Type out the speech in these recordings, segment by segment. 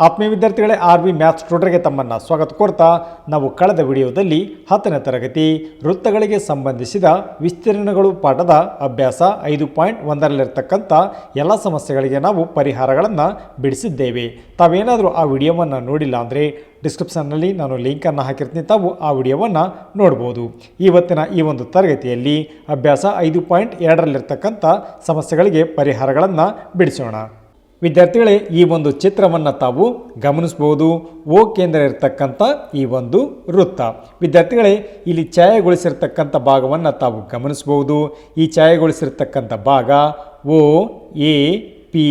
ಆತ್ಮೀಯ ವಿದ್ಯಾರ್ಥಿಗಳೇ, R V maths ಟ್ಯೂಟರ್ಗೆ ತಮ್ಮನ್ನು ಸ್ವಾಗತ ಕೋರ್ತಾ ನಾವು ಕಳೆದ ವಿಡಿಯೋದಲ್ಲಿ ಹತ್ತನೇ ತರಗತಿ ವೃತ್ತಗಳಿಗೆ ಸಂಬಂಧಿಸಿದ ವಿಸ್ತೀರ್ಣಗಳು ಪಾಠದ ಅಭ್ಯಾಸ ಐದು ಪಾಯಿಂಟ್ ಒಂದರಲ್ಲಿರ್ತಕ್ಕಂಥ ಎಲ್ಲ ಸಮಸ್ಯೆಗಳಿಗೆ ನಾವು ಪರಿಹಾರಗಳನ್ನು ಬಿಡಿಸಿದ್ದೇವೆ. ತಾವೇನಾದರೂ ಆ ವಿಡಿಯೋವನ್ನು ನೋಡಿಲ್ಲ ಅಂದರೆ ಡಿಸ್ಕ್ರಿಪ್ಷನ್ನಲ್ಲಿ ನಾನು ಲಿಂಕನ್ನು ಹಾಕಿರ್ತೀನಿ, ತಾವು ಆ ವಿಡಿಯೋವನ್ನು ನೋಡ್ಬೋದು. ಇವತ್ತಿನ ಈ ಒಂದು ತರಗತಿಯಲ್ಲಿ ಅಭ್ಯಾಸ ಐದು ಪಾಯಿಂಟ್ ಎರಡರಲ್ಲಿರ್ತಕ್ಕಂಥ ಸಮಸ್ಯೆಗಳಿಗೆ ಪರಿಹಾರಗಳನ್ನು ಬಿಡಿಸೋಣ. ವಿದ್ಯಾರ್ಥಿಗಳೇ, ಈ ಒಂದು ಚಿತ್ರವನ್ನು ತಾವು ಗಮನಿಸಬಹುದು ಓ ಕೇಂದ್ರ ಇರತಕ್ಕಂಥ ಈ ಒಂದು ವೃತ್ತ. ವಿದ್ಯಾರ್ಥಿಗಳೇ, ಇಲ್ಲಿ ಛಾಯೆಗೊಳಿಸಿರ್ತಕ್ಕಂಥ ಭಾಗವನ್ನು ತಾವು ಗಮನಿಸಬಹುದು ಈ ಛಾಯೆಗೊಳಿಸಿರ್ತಕ್ಕಂಥ ಭಾಗ ಓ ಎ, ಪಿ,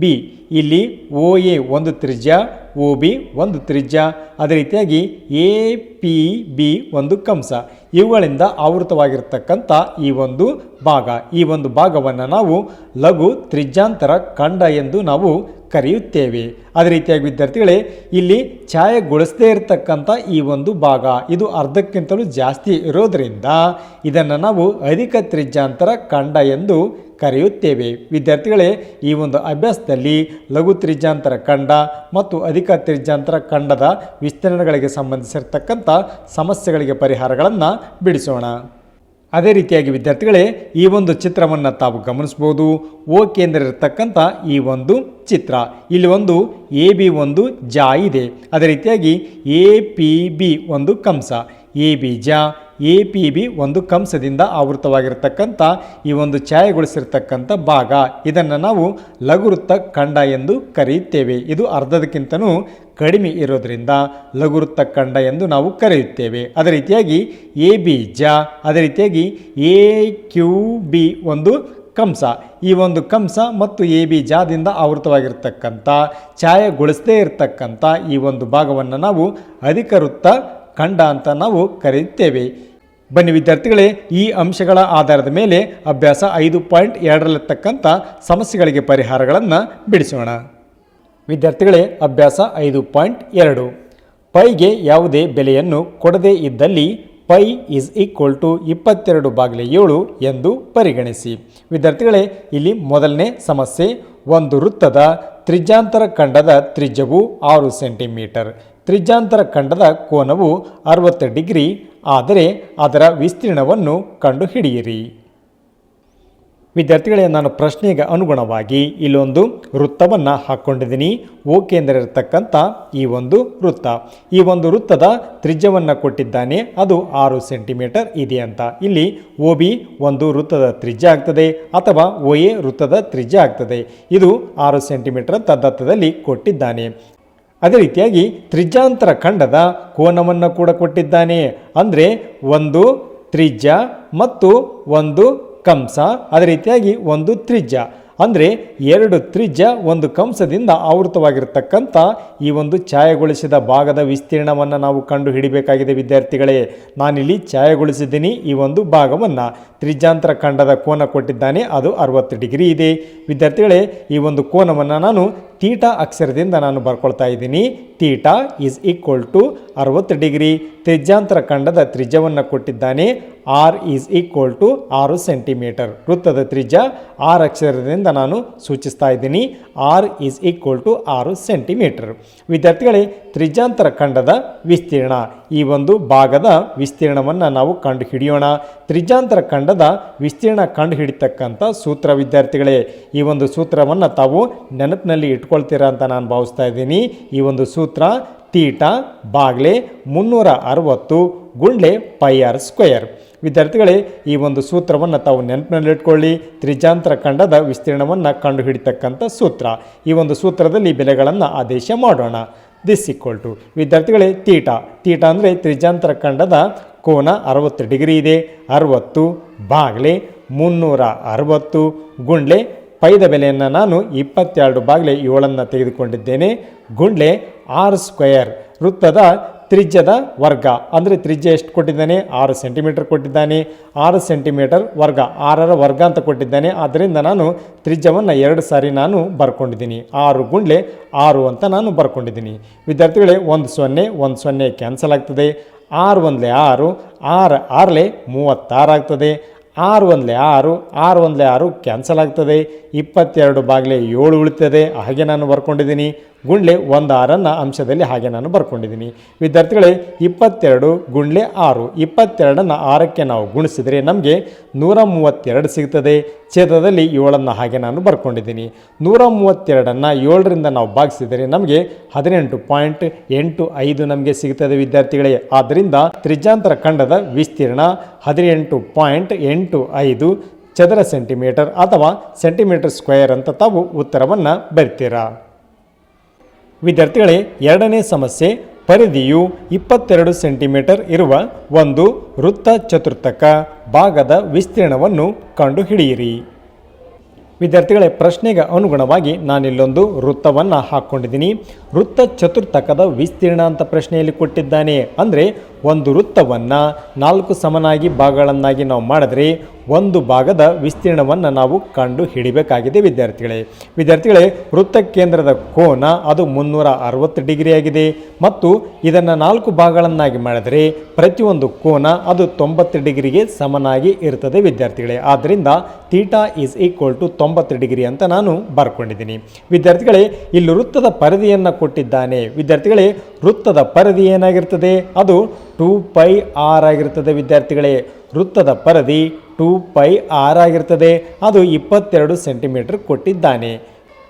ಬಿ. ಇಲ್ಲಿ ಓ ಎ ಒಂದು ತ್ರಿಜ್ಯ ಓ ಬಿ ಒಂದು ತ್ರಿಜ್ಯ, ಅದೇ ರೀತಿಯಾಗಿ ಎ ಪಿ ಬಿ ಒಂದು ಕಂಸ. ಇವುಗಳಿಂದ ಆವೃತವಾಗಿರ್ತಕ್ಕಂಥ ಈ ಒಂದು ಭಾಗ. ಈ ಒಂದು ಭಾಗವನ್ನು ನಾವು ಲಘು ತ್ರಿಜ್ಯಾಂತರ ಖಂಡ ಎಂದು ನಾವು ಕರೆಯುತ್ತೇವೆ. ಅದೇ ರೀತಿಯಾಗಿ ವಿದ್ಯಾರ್ಥಿಗಳೇ, ಇಲ್ಲಿ ಛಾಯೆಗೊಳಿಸದೇ ಇರತಕ್ಕಂಥ ಈ ಒಂದು ಭಾಗ, ಇದು ಅರ್ಧಕ್ಕಿಂತಲೂ ಜಾಸ್ತಿ ಇರೋದರಿಂದ ಇದನ್ನು ನಾವು ಅಧಿಕ ತ್ರಿಜ್ಯಾಂತರ ಖಂಡ ಎಂದು ಕರೆಯುತ್ತೇವೆ. ವಿದ್ಯಾರ್ಥಿಗಳೇ, ಈ ಒಂದು ಅಭ್ಯಾಸದಲ್ಲಿ ಲಘು ತ್ರಿಜ್ಯಾಂತರ ಖಂಡ ಮತ್ತು ಅಧಿಕ ತ್ರಿಜ್ಯಾಂತರ ಖಂಡದ ವಿಸ್ತೀರ್ಣಗಳಿಗೆ ಸಂಬಂಧಿಸಿರತಕ್ಕಂಥ ಸಮಸ್ಯೆಗಳಿಗೆ ಪರಿಹಾರಗಳನ್ನು ಬಿಡಿಸೋಣ. ಅದೇ ರೀತಿಯಾಗಿ ವಿದ್ಯಾರ್ಥಿಗಳೇ, ಈ ಒಂದು ಚಿತ್ರವನ್ನು ತಾವು ಗಮನಿಸ್ಬೋದು. ಓ ಕೇಂದ್ರ ಇರತಕ್ಕಂಥ ಈ ಒಂದು ಚಿತ್ರ. ಇಲ್ಲಿ ಒಂದು ಎ ಬಿ ಒಂದು ಜಾ ಇದೆ. ಅದೇ ರೀತಿಯಾಗಿ ಎ ಪಿ ಬಿ ಒಂದು ಕಂಸ. ಎ ಬಿ ಜಾ ಎ ಪಿ ಬಿ ಒಂದು ಕಂಸದಿಂದ ಆವೃತವಾಗಿರ್ತಕ್ಕಂಥ, ಈ ಒಂದು ಛಾಯೆಗೊಳಿಸಿರ್ತಕ್ಕಂಥ ಭಾಗ. ಇದನ್ನು ನಾವು ಲಘುವೃತ್ತ ಖಂಡ ಎಂದು ಕರೆಯುತ್ತೇವೆ. ಇದು ಅರ್ಧದಕ್ಕಿಂತನೂ ಕಡಿಮೆ ಇರೋದರಿಂದ ಲಘುವೃತ್ತ ಖಂಡ ಎಂದು ನಾವು ಕರೆಯುತ್ತೇವೆ. ಅದೇ ರೀತಿಯಾಗಿ ಎ ಬಿ ಜ, ಅದೇ ರೀತಿಯಾಗಿ ಎ ಕ್ಯೂ ಬಿ ಒಂದು ಕಂಸ. ಈ ಒಂದು ಕಂಸ ಮತ್ತು ಎ ಬಿ ಜಾದಿಂದ ಆವೃತವಾಗಿರ್ತಕ್ಕಂಥ, ಛಾಯೆಗೊಳಿಸದೇ ಇರತಕ್ಕಂಥ ಈ ಒಂದು ಭಾಗವನ್ನು ನಾವು ಅಧಿಕ ವೃತ್ತ ಖಂಡ ಅಂತ ನಾವು ಕರೆಯುತ್ತೇವೆ. ಬನ್ನಿ ವಿದ್ಯಾರ್ಥಿಗಳೇ, ಈ ಅಂಶಗಳ ಆಧಾರದ ಮೇಲೆ ಅಭ್ಯಾಸ ಐದು ಪಾಯಿಂಟ್ ಎರಡರಲ್ಲಿರ್ತಕ್ಕಂಥ ಸಮಸ್ಯೆಗಳಿಗೆ ಪರಿಹಾರಗಳನ್ನು ಬಿಡಿಸೋಣ. ವಿದ್ಯಾರ್ಥಿಗಳೇ, ಅಭ್ಯಾಸ ಐದು ಪಾಯಿಂಟ್ ಎರಡು. ಪೈಗೆ ಯಾವುದೇ ಬೆಲೆಯನ್ನು ಕೊಡದೇ ಇದ್ದಲ್ಲಿ ಪೈ ಈಸ್ ಈಕ್ವಲ್ ಟು ಇಪ್ಪತ್ತೆರಡು ಬಾಗಿಲೆ ಏಳು ಎಂದು ಪರಿಗಣಿಸಿ. ವಿದ್ಯಾರ್ಥಿಗಳೇ, ಇಲ್ಲಿ ಮೊದಲನೇ ಸಮಸ್ಯೆ, ಒಂದು ವೃತ್ತದ ತ್ರಿಜ್ಯಾಂತರ ಖಂಡದ ತ್ರಿಜ್ಯವು ಆರು ಸೆಂಟಿಮೀಟರ್. ತ್ರಿಜ್ಯಾಂತರ ಖಂಡದ ಕೋನವು ಅರವತ್ತು ಡಿಗ್ರಿ ಆದರೆ ಅದರ ವಿಸ್ತೀರ್ಣವನ್ನು ಕಂಡುಹಿಡಿಯಿರಿ. ವಿದ್ಯಾರ್ಥಿಗಳೇ, ನಾನು ಪ್ರಶ್ನೆಗೆ ಅನುಗುಣವಾಗಿ ಇಲ್ಲೊಂದು ವೃತ್ತವನ್ನು ಹಾಕ್ಕೊಂಡಿದ್ದೀನಿ ಓ ಕೇಂದ್ರ ಇರತಕ್ಕಂಥ ಈ ಒಂದು ವೃತ್ತ. ಈ ಒಂದು ವೃತ್ತದ ತ್ರಿಜ್ಯವನ್ನು ಕೊಟ್ಟಿದ್ದಾನೆ. ಅದು ಆರು ಸೆಂಟಿಮೀಟರ್ ಇದೆ ಅಂತ. ಇಲ್ಲಿ ಓ ಬಿ ಒಂದು ವೃತ್ತದ ತ್ರಿಜ್ಯ ಆಗ್ತದೆ ಅಥವಾ ಓ ಎ ವೃತ್ತದ ತ್ರಿಜ್ಯ ಆಗ್ತದೆ. ಇದು ಆರು ಸೆಂಟಿಮೀಟರ್ ಅಂತ ಕೊಟ್ಟಿದ್ದಾನೆ. ಅದೇ ರೀತಿಯಾಗಿ ತ್ರಿಜ್ಯಾಂತರ ಖಂಡದ ಕೋನವನ್ನು ಕೂಡ ಕೊಟ್ಟಿದ್ದಾನೆ. ಅಂದರೆ ಒಂದು ತ್ರಿಜ್ಯ ಮತ್ತು ಒಂದು ಕಂಸ. ಅದೇ ರೀತಿಯಾಗಿ ಒಂದು ತ್ರಿಜ್ಯ. ಅಂದರೆ ಎರಡು ತ್ರಿಜ್ಯ ಒಂದು ಕಂಸದಿಂದ ಆವೃತವಾಗಿರತಕ್ಕಂಥ ಈ ಒಂದು ಛಾಯೆಗೊಳಿಸಿದ ಭಾಗದ ವಿಸ್ತೀರ್ಣವನ್ನು ನಾವು ಕಂಡು ಹಿಡಿಬೇಕಾಗಿದೆ ವಿದ್ಯಾರ್ಥಿಗಳೇ. ನಾನಿಲ್ಲಿ ಛಾಯಗೊಳಿಸಿದ್ದೀನಿ ಈ ಒಂದು ಭಾಗವನ್ನು. ತ್ರಿಜ್ಯಾಂತರ ಖಂಡದ ಕೋನ ಕೊಟ್ಟಿದ್ದಾನೆ. ಅದು ಅರವತ್ತು ಡಿಗ್ರಿ ಇದೆ. ವಿದ್ಯಾರ್ಥಿಗಳೇ, ಈ ಒಂದು ಕೋನವನ್ನು ನಾನು ತೀಟಾ ಅಕ್ಷರದಿಂದ ನಾನು ಬರ್ಕೊಳ್ತಾ ಇದ್ದೀನಿ. ತೀಟಾ ಈಸ್ ಈಕ್ವಲ್ ಟು ಅರವತ್ತು ಡಿಗ್ರಿ. ತ್ರಿಜ್ಯಾಂತರ ಖಂಡದ ತ್ರಿಜ್ಯವನ್ನು ಕೊಟ್ಟಿದ್ದಾನೆ. ಆರ್ ಈಸ್ ಈಕ್ವಲ್ ಟು ಆರು ಸೆಂಟಿಮೀಟರ್ ವೃತ್ತದ ತ್ರಿಜ್ಯ ಆರ್ ಅಕ್ಷರದಿಂದ ನಾನು ಸೂಚಿಸ್ತಾ ಇದ್ದೀನಿ. ಆರ್ ಈಸ್ ಈಕ್ವಲ್ ಟು ಆರು ಸೆಂಟಿಮೀಟರ್ ವಿದ್ಯಾರ್ಥಿಗಳೇ, ತ್ರಿಜ್ಯಾಂತರ ಖಂಡದ ವಿಸ್ತೀರ್ಣ. ಈ ಒಂದು ಭಾಗದ ವಿಸ್ತೀರ್ಣವನ್ನು ನಾವು ಕಂಡು ಹಿಡಿಯೋಣ ತ್ರಿಜ್ಯಾಂತರ ಖಂಡದ ವಿಸ್ತೀರ್ಣ ಕಂಡು ಹಿಡಿತಕ್ಕಂಥ ಸೂತ್ರ ವಿದ್ಯಾರ್ಥಿಗಳೇ, ಈ ಒಂದು ಸೂತ್ರವನ್ನು ತಾವು ನೆನಪಿನಲ್ಲಿ ಇಟ್ಕೊಳ್ತೀರಾ ಅಂತ ನಾನು ಭಾವಿಸ್ತಾ ಇದ್ದೀನಿ. ಈ ಒಂದು ಸೂತ್ರ, ತೀಟ, ಬಾಗ್ಲೆ, ಮುನ್ನೂರ ಅರವತ್ತು, ಗುಂಡ್ಲೆ, ಪೈ ಆರ್ ಸ್ಕ್ವೇರ್. ವಿದ್ಯಾರ್ಥಿಗಳೇ, ಈ ಒಂದು ಸೂತ್ರವನ್ನು ತಾವು ನೆನಪಿನಲ್ಲಿಟ್ಕೊಳ್ಳಿ ತ್ರಿಜಾಂತರ ಖಂಡದ ವಿಸ್ತೀರ್ಣವನ್ನು ಕಂಡುಹಿಡಿತಕ್ಕಂಥ ಸೂತ್ರ. ಈ ಒಂದು ಸೂತ್ರದಲ್ಲಿ ಬೆಲೆಗಳನ್ನು ಆದೇಶ ಮಾಡೋಣ. ದಿಸ್ ಈಕ್ವಲ್ ಟು ವಿದ್ಯಾರ್ಥಿಗಳೇ, ತೀಟ. ತೀಟ ಅಂದರೆ ತ್ರಿಜಾಂತರ ಖಂಡದ ಕೋನ ಅರವತ್ತು ಡಿಗ್ರಿ ಇದೆ. ಅರವತ್ತು, ಬಾಗ್ಲೆ, ಮುನ್ನೂರ ಅರವತ್ತು, ಗುಂಡ್ಲೆ ಪೈದ ಬೆಲೆಯನ್ನು ನಾನು ಇಪ್ಪತ್ತೆರಡು ಬಾಗಿಲೆ ಏಳನ್ನು ತೆಗೆದುಕೊಂಡಿದ್ದೇನೆ. ಗುಂಡ್ಲೆ ಆರು ಸ್ಕ್ವಯರ್ ವೃತ್ತದ ತ್ರಿಜ್ಯದ ವರ್ಗ. ಅಂದರೆ ತ್ರಿಜ್ಯ ಎಷ್ಟು ಕೊಟ್ಟಿದ್ದಾನೆ? ಆರು ಸೆಂಟಿಮೀಟರ್ ಕೊಟ್ಟಿದ್ದಾನೆ. ಆರು ಸೆಂಟಿಮೀಟರ್ ವರ್ಗ. ಆರರ ವರ್ಗ ಅಂತ ಕೊಟ್ಟಿದ್ದಾನೆ. ಆದ್ದರಿಂದ ನಾನು ತ್ರಿಜ್ಯವನ್ನು ಎರಡು ಸಾರಿ ನಾನು ಬರ್ಕೊಂಡಿದ್ದೀನಿ. ಆರು ಗುಂಡ್ಲೆ ಆರು ಅಂತ ನಾನು ಬರ್ಕೊಂಡಿದ್ದೀನಿ. ವಿದ್ಯಾರ್ಥಿಗಳೇ, ಒಂದು ಸೊನ್ನೆ ಒಂದು ಸೊನ್ನೆ ಕ್ಯಾನ್ಸಲ್ ಆಗ್ತದೆ. ಆರು ಒಂದಲೇ ಆರು ಆರು ಆರಲೆ ಮೂವತ್ತಾರು ಆಗ್ತದೆ. ಆರು ಒಂದಲೇ ಆರು ಆರು ಒಂದಲೇ ಆರು ಕ್ಯಾನ್ಸಲ್ ಆಗ್ತದೆ. ಇಪ್ಪತ್ತೆರಡು ಬಾಗಿಲೆ ಏಳು ಉಳಿತದೆ. ಹಾಗೆ ನಾನು ಬರ್ಕೊಂಡಿದ್ದೀನಿ. ಗುಂಡ್ಲೆ ಒಂದು ಆರನ್ನು ಅಂಶದಲ್ಲಿ ಹಾಗೆ ನಾನು ಬರ್ಕೊಂಡಿದ್ದೀನಿ. ವಿದ್ಯಾರ್ಥಿಗಳೇ, ಇಪ್ಪತ್ತೆರಡು ಗುಂಡ್ಲೆ ಆರು, ಇಪ್ಪತ್ತೆರಡನ್ನು ಆರಕ್ಕೆ ನಾವು ಗುಣಿಸಿದರೆ ನಮಗೆ ನೂರ ಮೂವತ್ತೆರಡು ಸಿಗ್ತದೆ. ಛೇದದಲ್ಲಿ ಏಳನ್ನು ಹಾಗೆ ನಾನು ಬರ್ಕೊಂಡಿದ್ದೀನಿ. ನೂರ ಮೂವತ್ತೆರಡನ್ನು ಏಳರಿಂದ ನಾವು ಭಾಗಿಸಿದರೆ ನಮಗೆ ಹದಿನೆಂಟು ಪಾಯಿಂಟ್ ಎಂಟು ಐದು ನಮಗೆ ಸಿಗ್ತದೆ ವಿದ್ಯಾರ್ಥಿಗಳೇ. ಆದ್ದರಿಂದ ತ್ರಿಜಾಂತರ ಖಂಡದ ವಿಸ್ತೀರ್ಣ ಹದಿನೆಂಟು ಪಾಯಿಂಟ್ ಎಂಟು ಐದು ಚದರ ಸೆಂಟಿಮೀಟರ್ ಅಥವಾ ಸೆಂಟಿಮೀಟರ್ ಸ್ಕ್ವೇರ್ ಅಂತ ತಾವು ಉತ್ತರವನ್ನು ಬರಿತೀರಾ? ವಿದ್ಯಾರ್ಥಿಗಳೇ, ಎರಡನೇ ಸಮಸ್ಯೆ, ಪರಿಧಿಯು ಇಪ್ಪತ್ತೆರಡು ಸೆಂಟಿಮೀಟರ್ ಇರುವ ಒಂದು ವೃತ್ತ ಚತುರ್ಥಕ ಭಾಗದ ವಿಸ್ತೀರ್ಣವನ್ನು ಕಂಡುಹಿಡಿಯಿರಿ. ವಿದ್ಯಾರ್ಥಿಗಳೇ, ಪ್ರಶ್ನೆಗೆ ಅನುಗುಣವಾಗಿ ನಾನಿಲ್ಲೊಂದು ವೃತ್ತವನ್ನು ಹಾಕ್ಕೊಂಡಿದ್ದೀನಿ ವೃತ್ತ ಚತುರ್ಥಕದ ವಿಸ್ತೀರ್ಣ ಅಂತ ಪ್ರಶ್ನೆಯಲ್ಲಿ ಕೊಟ್ಟಿದ್ದಾನೆ. ಅಂದರೆ ಒಂದು ವೃತ್ತವನ್ನು ನಾಲ್ಕು ಸಮನಾಗಿ ಭಾಗಗಳನ್ನಾಗಿ ನಾವು ಮಾಡಿದ್ರೆ ಒಂದು ಭಾಗದ ವಿಸ್ತೀರ್ಣವನ್ನು ನಾವು ಕಂಡು ಹಿಡಿಬೇಕಾಗಿದೆ ವಿದ್ಯಾರ್ಥಿಗಳೇ. ವಿದ್ಯಾರ್ಥಿಗಳೇ, ವೃತ್ತ ಕೇಂದ್ರದ ಕೋನ ಅದು ಮುನ್ನೂರ ಅರವತ್ತು ಡಿಗ್ರಿ ಆಗಿದೆ. ಮತ್ತು ಇದನ್ನು ನಾಲ್ಕು ಭಾಗಗಳನ್ನಾಗಿ ಮಾಡಿದರೆ ಪ್ರತಿಯೊಂದು ಕೋನ ಅದು ತೊಂಬತ್ತು ಡಿಗ್ರಿಗೆ ಸಮನಾಗಿ ಇರ್ತದೆ ವಿದ್ಯಾರ್ಥಿಗಳೇ. ಆದ್ದರಿಂದ ತೀಟಾ ಈಸ್ ಈಕ್ವಲ್ ಟು ತೊಂಬತ್ತು ಡಿಗ್ರಿ ಅಂತ ನಾನು ಬರ್ಕೊಂಡಿದ್ದೀನಿ. ವಿದ್ಯಾರ್ಥಿಗಳೇ, ಇಲ್ಲಿ ವೃತ್ತದ ಪರಿಧಿಯನ್ನು ಕೊಟ್ಟಿದ್ದಾನೆ. ವಿದ್ಯಾರ್ಥಿಗಳೇ, ವೃತ್ತದ ಪರಿಧಿ ಏನಾಗಿರ್ತದೆ? ಅದು ಟೂ ಪೈ ಆರ್ ಆಗಿರ್ತದೆ ವಿದ್ಯಾರ್ಥಿಗಳೇ. ವೃತ್ತದ ಪರಿಧಿ ಟೂ ಪೈ ಆರ್ ಆಗಿರ್ತದೆ. ಅದು ಇಪ್ಪತ್ತೆರಡು ಸೆಂಟಿಮೀಟರ್ ಕೊಟ್ಟಿದ್ದಾನೆ.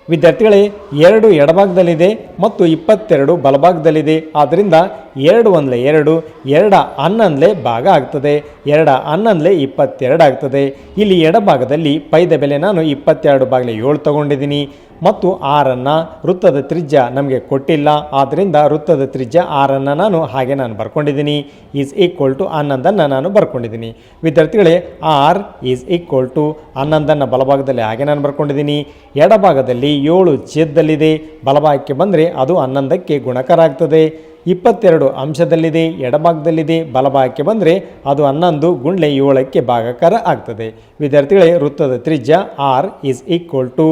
ವಿದ್ಯಾರ್ಥಿಗಳೇ, ಎರಡು ಎಡಭಾಗದಲ್ಲಿದೆ ಮತ್ತು ಇಪ್ಪತ್ತೆರಡು ಬಲಭಾಗದಲ್ಲಿದೆ. ಆದ್ದರಿಂದ ಎರಡು ಒಂದ್ಲೆ ಎರಡು, ಎರಡ ಹನ್ನೊಂದ್ಲೆ ಭಾಗ ಆಗ್ತದೆ, ಎರಡ ಹನ್ನೊಂದ್ಲೆ ಇಪ್ಪತ್ತೆರಡು ಆಗ್ತದೆ. ಇಲ್ಲಿ ಎಡಭಾಗದಲ್ಲಿ ಪೈದ ಬೆಲೆ ನಾನು ಇಪ್ಪತ್ತೆರಡು ಬಾಗಿಲೆ ಏಳು ತಗೊಂಡಿದ್ದೀನಿ. ಮತ್ತು ಆರನ್ನು ವೃತ್ತದ ತ್ರಿಜ್ಯ ನಮಗೆ ಕೊಟ್ಟಿಲ್ಲ. ಆದ್ದರಿಂದ ವೃತ್ತದ ತ್ರಿಜ್ಯ ಆರನ್ನು ನಾನು ಹಾಗೆ ನಾನು ಬರ್ಕೊಂಡಿದ್ದೀನಿ. ಈಸ್ ಈಕ್ವಲ್ ಟು ಹನ್ನೊಂದನ್ನು ನಾನು ಬರ್ಕೊಂಡಿದ್ದೀನಿ. ವಿದ್ಯಾರ್ಥಿಗಳೇ ಆರ್ ಈಸ್ ಈಕ್ವಲ್ ಟು ಹನ್ನೊಂದನ್ನು ಬಲಭಾಗದಲ್ಲಿ ಹಾಗೆ ನಾನು ಬರ್ಕೊಂಡಿದ್ದೀನಿ. ಎಡಭಾಗದಲ್ಲಿ ಏಳು ಛೇದದಲ್ಲಿದೆ. ಬಲಭಾಗಕ್ಕೆ ಬಂದರೆ ಅದು ಹನ್ನೊಂದಕ್ಕೆ ಗುಣಕರ ಆಗ್ತದೆ ಇಪ್ಪತ್ತೆರಡು ಅಂಶದಲ್ಲಿದೆ, ಎಡಭಾಗದಲ್ಲಿದೆ, ಬಲಭಾಗಕ್ಕೆ ಬಂದರೆ ಅದು ಹನ್ನೊಂದು ಗುಂಡ್ಲೆ ಏಳಕ್ಕೆ ಭಾಗಕರ ಆಗ್ತದೆ. ವಿದ್ಯಾರ್ಥಿಗಳೇ, ವೃತ್ತದ ತ್ರಿಜ್ಯ ಆರ್ ಈಸ್ ಈಕ್ವಲ್ ಟು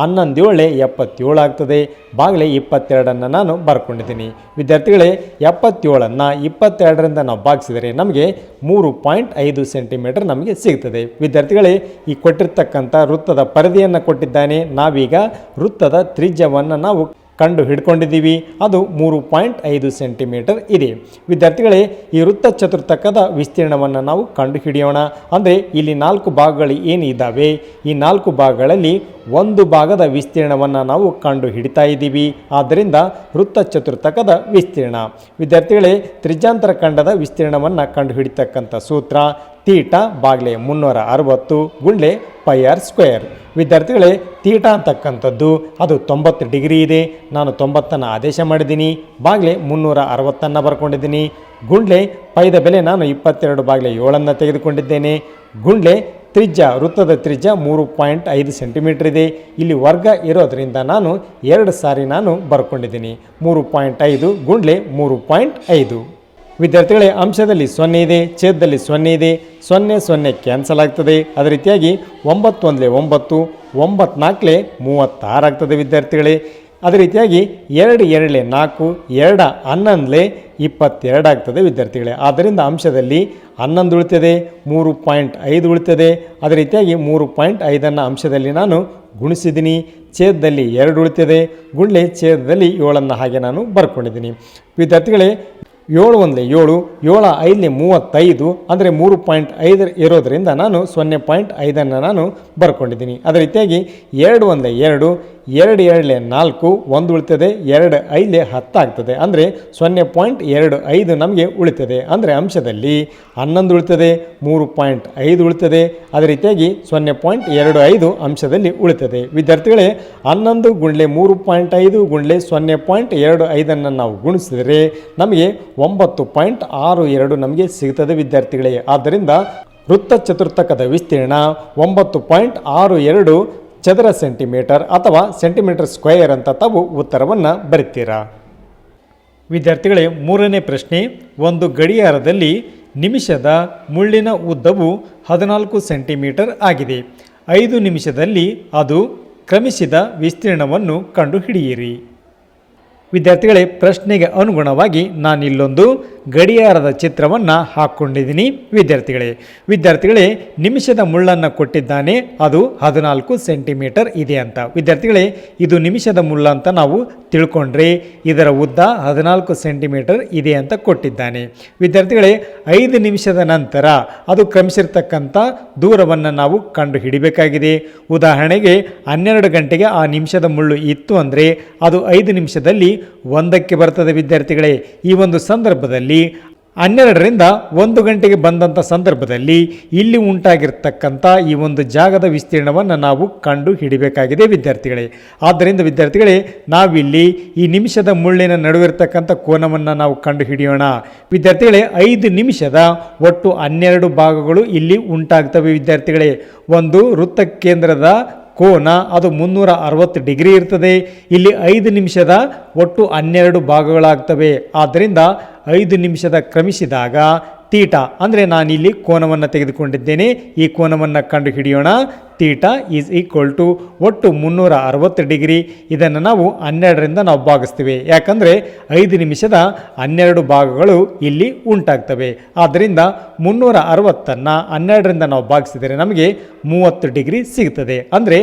ಹನ್ನೊಂದು ಏಳೆ ಎಪ್ಪತ್ತೇಳು ಆಗ್ತದೆ. ಬಾಗಿಲೆ ಇಪ್ಪತ್ತೆರಡನ್ನು ನಾನು ಬರ್ಕೊಂಡಿದ್ದೀನಿ. ವಿದ್ಯಾರ್ಥಿಗಳೇ, ಎಪ್ಪತ್ತೇಳನ್ನು ಇಪ್ಪತ್ತೆರಡರಿಂದ ನಾವು ಭಾಗಿಸಿದರೆ ನಮಗೆ ಮೂರು ಪಾಯಿಂಟ್ ಐದು ಸೆಂಟಿಮೀಟರ್ ನಮಗೆ ಸಿಗ್ತದೆ. ವಿದ್ಯಾರ್ಥಿಗಳೇ, ಈ ಕೊಟ್ಟಿರ್ತಕ್ಕಂಥ ವೃತ್ತದ ಪರಿಧಿಯನ್ನು ಕೊಟ್ಟಿದ್ದಾನೆ. ನಾವೀಗ ವೃತ್ತದ ತ್ರಿಜ್ಯವನ್ನು ನಾವು ಕಂಡು ಹಿಡ್ಕೊಂಡಿದ್ದೀವಿ ಅದು ಮೂರು ಪಾಯಿಂಟ್ ಐದು ಸೆಂಟಿಮೀಟರ್ ಇದೆ. ವಿದ್ಯಾರ್ಥಿಗಳೇ, ಈ ವೃತ್ತ ಚತುರ್ಥಕದ ವಿಸ್ತೀರ್ಣವನ್ನು ನಾವು ಕಂಡು ಹಿಡಿಯೋಣ ಅಂದರೆ, ಇಲ್ಲಿ ನಾಲ್ಕು ಭಾಗಗಳು ಏನು ಇದ್ದಾವೆ ಈ ನಾಲ್ಕು ಭಾಗಗಳಲ್ಲಿ ಒಂದು ಭಾಗದ ವಿಸ್ತೀರ್ಣವನ್ನು ನಾವು ಕಂಡು ಹಿಡಿತಾ ಇದ್ದೀವಿ. ಆದ್ದರಿಂದ, ವೃತ್ತ ಚತುರ್ಥಕದ ವಿಸ್ತೀರ್ಣ. ವಿದ್ಯಾರ್ಥಿಗಳೇ, ತ್ರಿಜಾಂತರ ಖಂಡದ ವಿಸ್ತೀರ್ಣವನ್ನು ಕಂಡು ಹಿಡಿತಕ್ಕಂಥ ಸೂತ್ರ ತೀಟ ಬಾಗ್ಲೆ ಮುನ್ನೂರ ಅರವತ್ತು, ಗುಂಡ್ಲೆ ಪೈ ಆರ್ ಸ್ಕ್ವೇರ್. ವಿದ್ಯಾರ್ಥಿಗಳೇ, ತೀಟ ಅಂತಕ್ಕಂಥದ್ದು. ಅದು ತೊಂಬತ್ತು ಡಿಗ್ರಿ ಇದೆ. ನಾನು ತೊಂಬತ್ತನ್ನು ಆದೇಶ ಮಾಡಿದ್ದೀನಿ. ಬಾಗ್ಲೆ ಮುನ್ನೂರ ಅರವತ್ತನ್ನು ಬರ್ಕೊಂಡಿದ್ದೀನಿ. ಗುಂಡ್ಲೆ ಪೈದ ಬೆಲೆ ನಾನು ಇಪ್ಪತ್ತೆರಡು ಬಾಗಿಲೆ ಏಳನ್ನು ತೆಗೆದುಕೊಂಡಿದ್ದೇನೆ. ಗುಂಡ್ಲೆ ತ್ರಿಜ್ಯ, ವೃತ್ತದ ತ್ರಿಜ್ಯ ಮೂರು ಪಾಯಿಂಟ್ ಐದು ಸೆಂಟಿಮೀಟರ್ ಇದೆ. ಇಲ್ಲಿ ವರ್ಗ ಇರೋದರಿಂದ ನಾನು ಎರಡು ಸಾರಿ ನಾನು ಬರ್ಕೊಂಡಿದ್ದೀನಿ. ಮೂರು ಪಾಯಿಂಟ್ ಐದು, ಗುಂಡ್ಲೆ ಮೂರು ಪಾಯಿಂಟ್ ಐದು. ವಿದ್ಯಾರ್ಥಿಗಳೇ, ಅಂಶದಲ್ಲಿ ಸೊನ್ನೆ ಇದೆ, ಛೇದದಲ್ಲಿ ಸೊನ್ನೆ ಇದೆ, ಸೊನ್ನೆ ಸೊನ್ನೆ ಕ್ಯಾನ್ಸಲ್ ಆಗ್ತದೆ. ಅದೇ ರೀತಿಯಾಗಿ ಒಂಬತ್ತು ಒಂದಲೇ ಒಂಬತ್ತು, ಒಂಬತ್ನಾಲ್ಕಲೆ ಮೂವತ್ತಾರಾಗ್ತದೆ ವಿದ್ಯಾರ್ಥಿಗಳೇ. ಅದೇ ರೀತಿಯಾಗಿ ಎರಡು ಎರಡಲೆ ನಾಲ್ಕು, ಎರಡ ಹನ್ನೊಂದಲೆ ಇಪ್ಪತ್ತೆರಡಾಗ್ತದೆ ವಿದ್ಯಾರ್ಥಿಗಳೇ. ಆದ್ದರಿಂದ ಅಂಶದಲ್ಲಿ ಹನ್ನೊಂದು ಉಳಿತದೆ, ಮೂರು ಪಾಯಿಂಟ್ ಐದು ಉಳಿತದೆ. ಅದೇ ರೀತಿಯಾಗಿ ಮೂರು ಪಾಯಿಂಟ್ ಐದನ್ನು ಅಂಶದಲ್ಲಿ ನಾನು ಗುಣಿಸಿದ್ದೀನಿ. ಛೇದದಲ್ಲಿ ಎರಡು ಉಳಿತದೆ ಗುಂಡ್ಲೆ ಛೇದದಲ್ಲಿ ಏಳನ್ನು ಹಾಗೆ ನಾನು ಬರ್ಕೊಂಡಿದ್ದೀನಿ. ವಿದ್ಯಾರ್ಥಿಗಳೇ ಏಳು ಒಂದಲೇ ಏಳು ಏಳು ಐದನೇ ಮೂವತ್ತೈದು, ಅಂದರೆ ಮೂರು ಪಾಯಿಂಟ್ ಐದು ಇರೋದರಿಂದ ನಾನು ಸೊನ್ನೆ ಪಾಯಿಂಟ್ ಐದನ್ನು ನಾನು ಬರ್ಕೊಂಡಿದ್ದೀನಿ. ಅದೇ ರೀತಿಯಾಗಿ ಎರಡು ಒಂದಲೇ ಎರಡು ಎರಡು ಎರಡಲೆ ನಾಲ್ಕು, ಒಂದು ಉಳಿತದೆ, ಎರಡು ಐದಲೆ ಹತ್ತಾಗ್ತದೆ. ಅಂದರೆ ಸೊನ್ನೆ ಪಾಯಿಂಟ್ ಎರಡು ಐದು ನಮಗೆ ಉಳಿತದೆ. ಅಂದರೆ ಅಂಶದಲ್ಲಿ ಹನ್ನೊಂದು ಉಳಿತದೆ, ಮೂರು ಪಾಯಿಂಟ್ ಐದು ಉಳಿತದೆ. ಅದೇ ರೀತಿಯಾಗಿ ಸೊನ್ನೆ ಪಾಯಿಂಟ್ ಎರಡು ಐದು ಅಂಶದಲ್ಲಿ ಉಳಿತದೆ. ವಿದ್ಯಾರ್ಥಿಗಳೇ, ಹನ್ನೊಂದು ಗುಂಡ್ಲೆ ಮೂರು ಪಾಯಿಂಟ್ ಐದು ಗುಂಡ್ಲೆ ಸೊನ್ನೆ ಪಾಯಿಂಟ್ ಎರಡು ಐದನ್ನು ನಾವು ಗುಣಿಸಿದರೆ ನಮಗೆ ಒಂಬತ್ತು ಪಾಯಿಂಟ್ ಆರು ಎರಡು ನಮಗೆ ಸಿಗ್ತದೆ ವಿದ್ಯಾರ್ಥಿಗಳೇ. ಆದ್ದರಿಂದ ವೃತ್ತ ಚತುರ್ಥಕದ ವಿಸ್ತೀರ್ಣ ಒಂಬತ್ತು ಪಾಯಿಂಟ್ ಆರು ಎರಡು ಚದರ ಸೆಂಟಿಮೀಟರ್ ಅಥವಾ ಸೆಂಟಿಮೀಟರ್ ಸ್ಕ್ವೇರ್ ಅಂತ ತಾವು ಉತ್ತರವನ್ನು ಬರಿತೀರಾ? ವಿದ್ಯಾರ್ಥಿಗಳೇ, ಮೂರನೇ ಪ್ರಶ್ನೆ. ಒಂದು ಗಡಿಯಾರದಲ್ಲಿ ನಿಮಿಷದ ಮುಳ್ಳಿನ ಉದ್ದವು ಹದಿನಾಲ್ಕು ಸೆಂಟಿಮೀಟರ್ ಆಗಿದೆ. ಐದು ನಿಮಿಷದಲ್ಲಿ ಅದು ಕ್ರಮಿಸಿದ ವಿಸ್ತೀರ್ಣವನ್ನು ಕಂಡುಹಿಡಿಯಿರಿ. ವಿದ್ಯಾರ್ಥಿಗಳೇ, ಪ್ರಶ್ನೆಗೆ ಅನುಗುಣವಾಗಿ ನಾನಿಲ್ಲೊಂದು ಗಡಿಯಾರದ ಚಿತ್ರವನ್ನು ಹಾಕ್ಕೊಂಡಿದ್ದೀನಿ ವಿದ್ಯಾರ್ಥಿಗಳೇ ವಿದ್ಯಾರ್ಥಿಗಳೇ, ನಿಮಿಷದ ಮುಳ್ಳನ್ನು ಕೊಟ್ಟಿದ್ದಾನೆ. ಅದು ಹದಿನಾಲ್ಕು ಸೆಂಟಿಮೀಟರ್ ಇದೆ ಅಂತ. ವಿದ್ಯಾರ್ಥಿಗಳೇ, ಇದು ನಿಮಿಷದ ಮುಳ್ಳು ಅಂತ ನಾವು ತಿಳ್ಕೊಂಡ್ರೆ ಇದರ ಉದ್ದ ಹದಿನಾಲ್ಕು ಸೆಂಟಿಮೀಟರ್ ಇದೆ ಅಂತ ಕೊಟ್ಟಿದ್ದಾನೆ. ವಿದ್ಯಾರ್ಥಿಗಳೇ, ಐದು ನಿಮಿಷದ ನಂತರ ಅದು ಕ್ರಮಿಸಿರ್ತಕ್ಕಂಥ ದೂರವನ್ನು ನಾವು ಕಂಡು ಹಿಡಿಬೇಕಾಗಿದೆ ಉದಾಹರಣೆಗೆ, ಹನ್ನೆರಡು ಗಂಟೆಗೆ ಆ ನಿಮಿಷದ ಮುಳ್ಳು ಇತ್ತು ಅಂದರೆ ಅದು ಐದು ನಿಮಿಷದಲ್ಲಿ ಒಂದಕ್ಕೆ ಬರ್ತದೆ ವಿದ್ಯಾರ್ಥಿಗಳೇ. ಈ ಒಂದು ಸಂದರ್ಭದಲ್ಲಿ ಹನ್ನೆರಡರಿಂದ ಒಂದು ಗಂಟೆಗೆ ಬಂದಂಥ ಸಂದರ್ಭದಲ್ಲಿ ಇಲ್ಲಿ ಉಂಟಾಗಿರ್ತಕ್ಕಂಥ ಈ ಒಂದು ಜಾಗದ ವಿಸ್ತೀರ್ಣವನ್ನು ನಾವು ಕಂಡು ಹಿಡಿಬೇಕಾಗಿದೆ ವಿದ್ಯಾರ್ಥಿಗಳೇ. ಆದ್ದರಿಂದ ವಿದ್ಯಾರ್ಥಿಗಳೇ, ನಾವಿಲ್ಲಿ ಈ ನಿಮಿಷದ ಮುಳ್ಳಿನ ನಡುವಿರ್ತಕ್ಕಂಥ ಕೋನವನ್ನು ನಾವು ಕಂಡು ಹಿಡಿಯೋಣ ವಿದ್ಯಾರ್ಥಿಗಳೇ, ಐದು ನಿಮಿಷದ ಒಟ್ಟು ಹನ್ನೆರಡು ಭಾಗಗಳು ಇಲ್ಲಿ ಉಂಟಾಗ್ತವೆ ವಿದ್ಯಾರ್ಥಿಗಳೇ. ಒಂದು ವೃತ್ತ ಕೇಂದ್ರದ ಕೋನ, ಅದು ಮುನ್ನೂರ ಅರವತ್ತು ಡಿಗ್ರಿ ಇರ್ತದೆ. ಇಲ್ಲಿ ಐದು ನಿಮಿಷದ ಒಟ್ಟು ಹನ್ನೆರಡು ಭಾಗಗಳಾಗ್ತವೆ. ಆದ್ದರಿಂದ ಐದು ನಿಮಿಷದ ಕ್ರಮಿಸಿದಾಗ ತೀಟ ಅಂದರೆ ನಾನಿಲ್ಲಿ ಕೋನವನ್ನು ತೆಗೆದುಕೊಂಡಿದ್ದೇನೆ ಈ ಕೋನವನ್ನು ಕಂಡು ಹಿಡಿಯೋಣ ತೀಟ ಈಸ್ ಈಕ್ವಲ್ ಟು ಒಟ್ಟು ಮುನ್ನೂರ ಅರವತ್ತು ಡಿಗ್ರಿ. ಇದನ್ನು ನಾವು ಹನ್ನೆರಡರಿಂದ ನಾವು ಭಾಗಿಸ್ತೀವಿ. ಯಾಕಂದರೆ ಐದು ನಿಮಿಷದ ಹನ್ನೆರಡು ಭಾಗಗಳು ಇಲ್ಲಿ ಉಂಟಾಗ್ತವೆ. ಆದ್ದರಿಂದ ಮುನ್ನೂರ ಅರವತ್ತನ್ನು ಹನ್ನೆರಡರಿಂದ ನಾವು ಭಾಗಿಸಿದರೆ ನಮಗೆ ಮೂವತ್ತು ಡಿಗ್ರಿ ಸಿಗ್ತದೆ. ಅಂದರೆ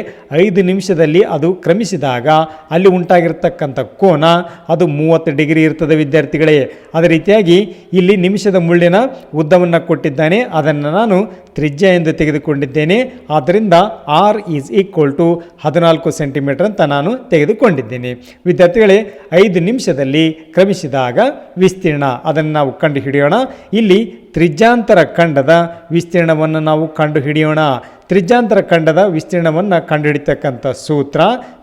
ಐದು ನಿಮಿಷದಲ್ಲಿ ಅದು ಕ್ರಮಿಸಿದಾಗ ಅಲ್ಲಿ ಉಂಟಾಗಿರ್ತಕ್ಕಂಥ ಕೋನ ಅದು ಮೂವತ್ತು ಡಿಗ್ರಿ ಇರ್ತದೆ ವಿದ್ಯಾರ್ಥಿಗಳೇ. ಅದೇ ರೀತಿಯಾಗಿ ಇಲ್ಲಿ ನಿಮಿಷದ ಮುಳ್ಳಿನ ಉದ್ದವನ್ನು ಕೊಟ್ಟಿದ್ದಾನೆ. ಅದನ್ನು ನಾನು ತ್ರಿಜ್ಯ ಎಂದು ತೆಗೆದುಕೊಂಡಿದ್ದೇನೆ. ಆದ್ದರಿಂದ ಆರ್ ಈಸ್ ಈಕ್ವಲ್ ಟು ಹದಿನಾಲ್ಕು ಸೆಂಟಿಮೀಟರ್ ಅಂತ ನಾನು ತೆಗೆದುಕೊಂಡಿದ್ದೇನೆ. ವಿದ್ಯಾರ್ಥಿಗಳೇ, ಐದು ನಿಮಿಷದಲ್ಲಿ ಕ್ರಮಿಸಿದಾಗ ವಿಸ್ತೀರ್ಣ, ಅದನ್ನು ನಾವು ಕಂಡುಹಿಡಿಯೋಣ. ಇಲ್ಲಿ ತ್ರಿಜ್ಯಾಂತರ ಖಂಡದ ವಿಸ್ತೀರ್ಣವನ್ನು ನಾವು ಕಂಡುಹಿಡಿಯೋಣ. ತ್ರಿಜ್ಯಾಂತರ ಖಂಡದ ವಿಸ್ತೀರ್ಣವನ್ನು ಕಂಡುಹಿಡಿತಕ್ಕಂಥ ಸೂತ್ರ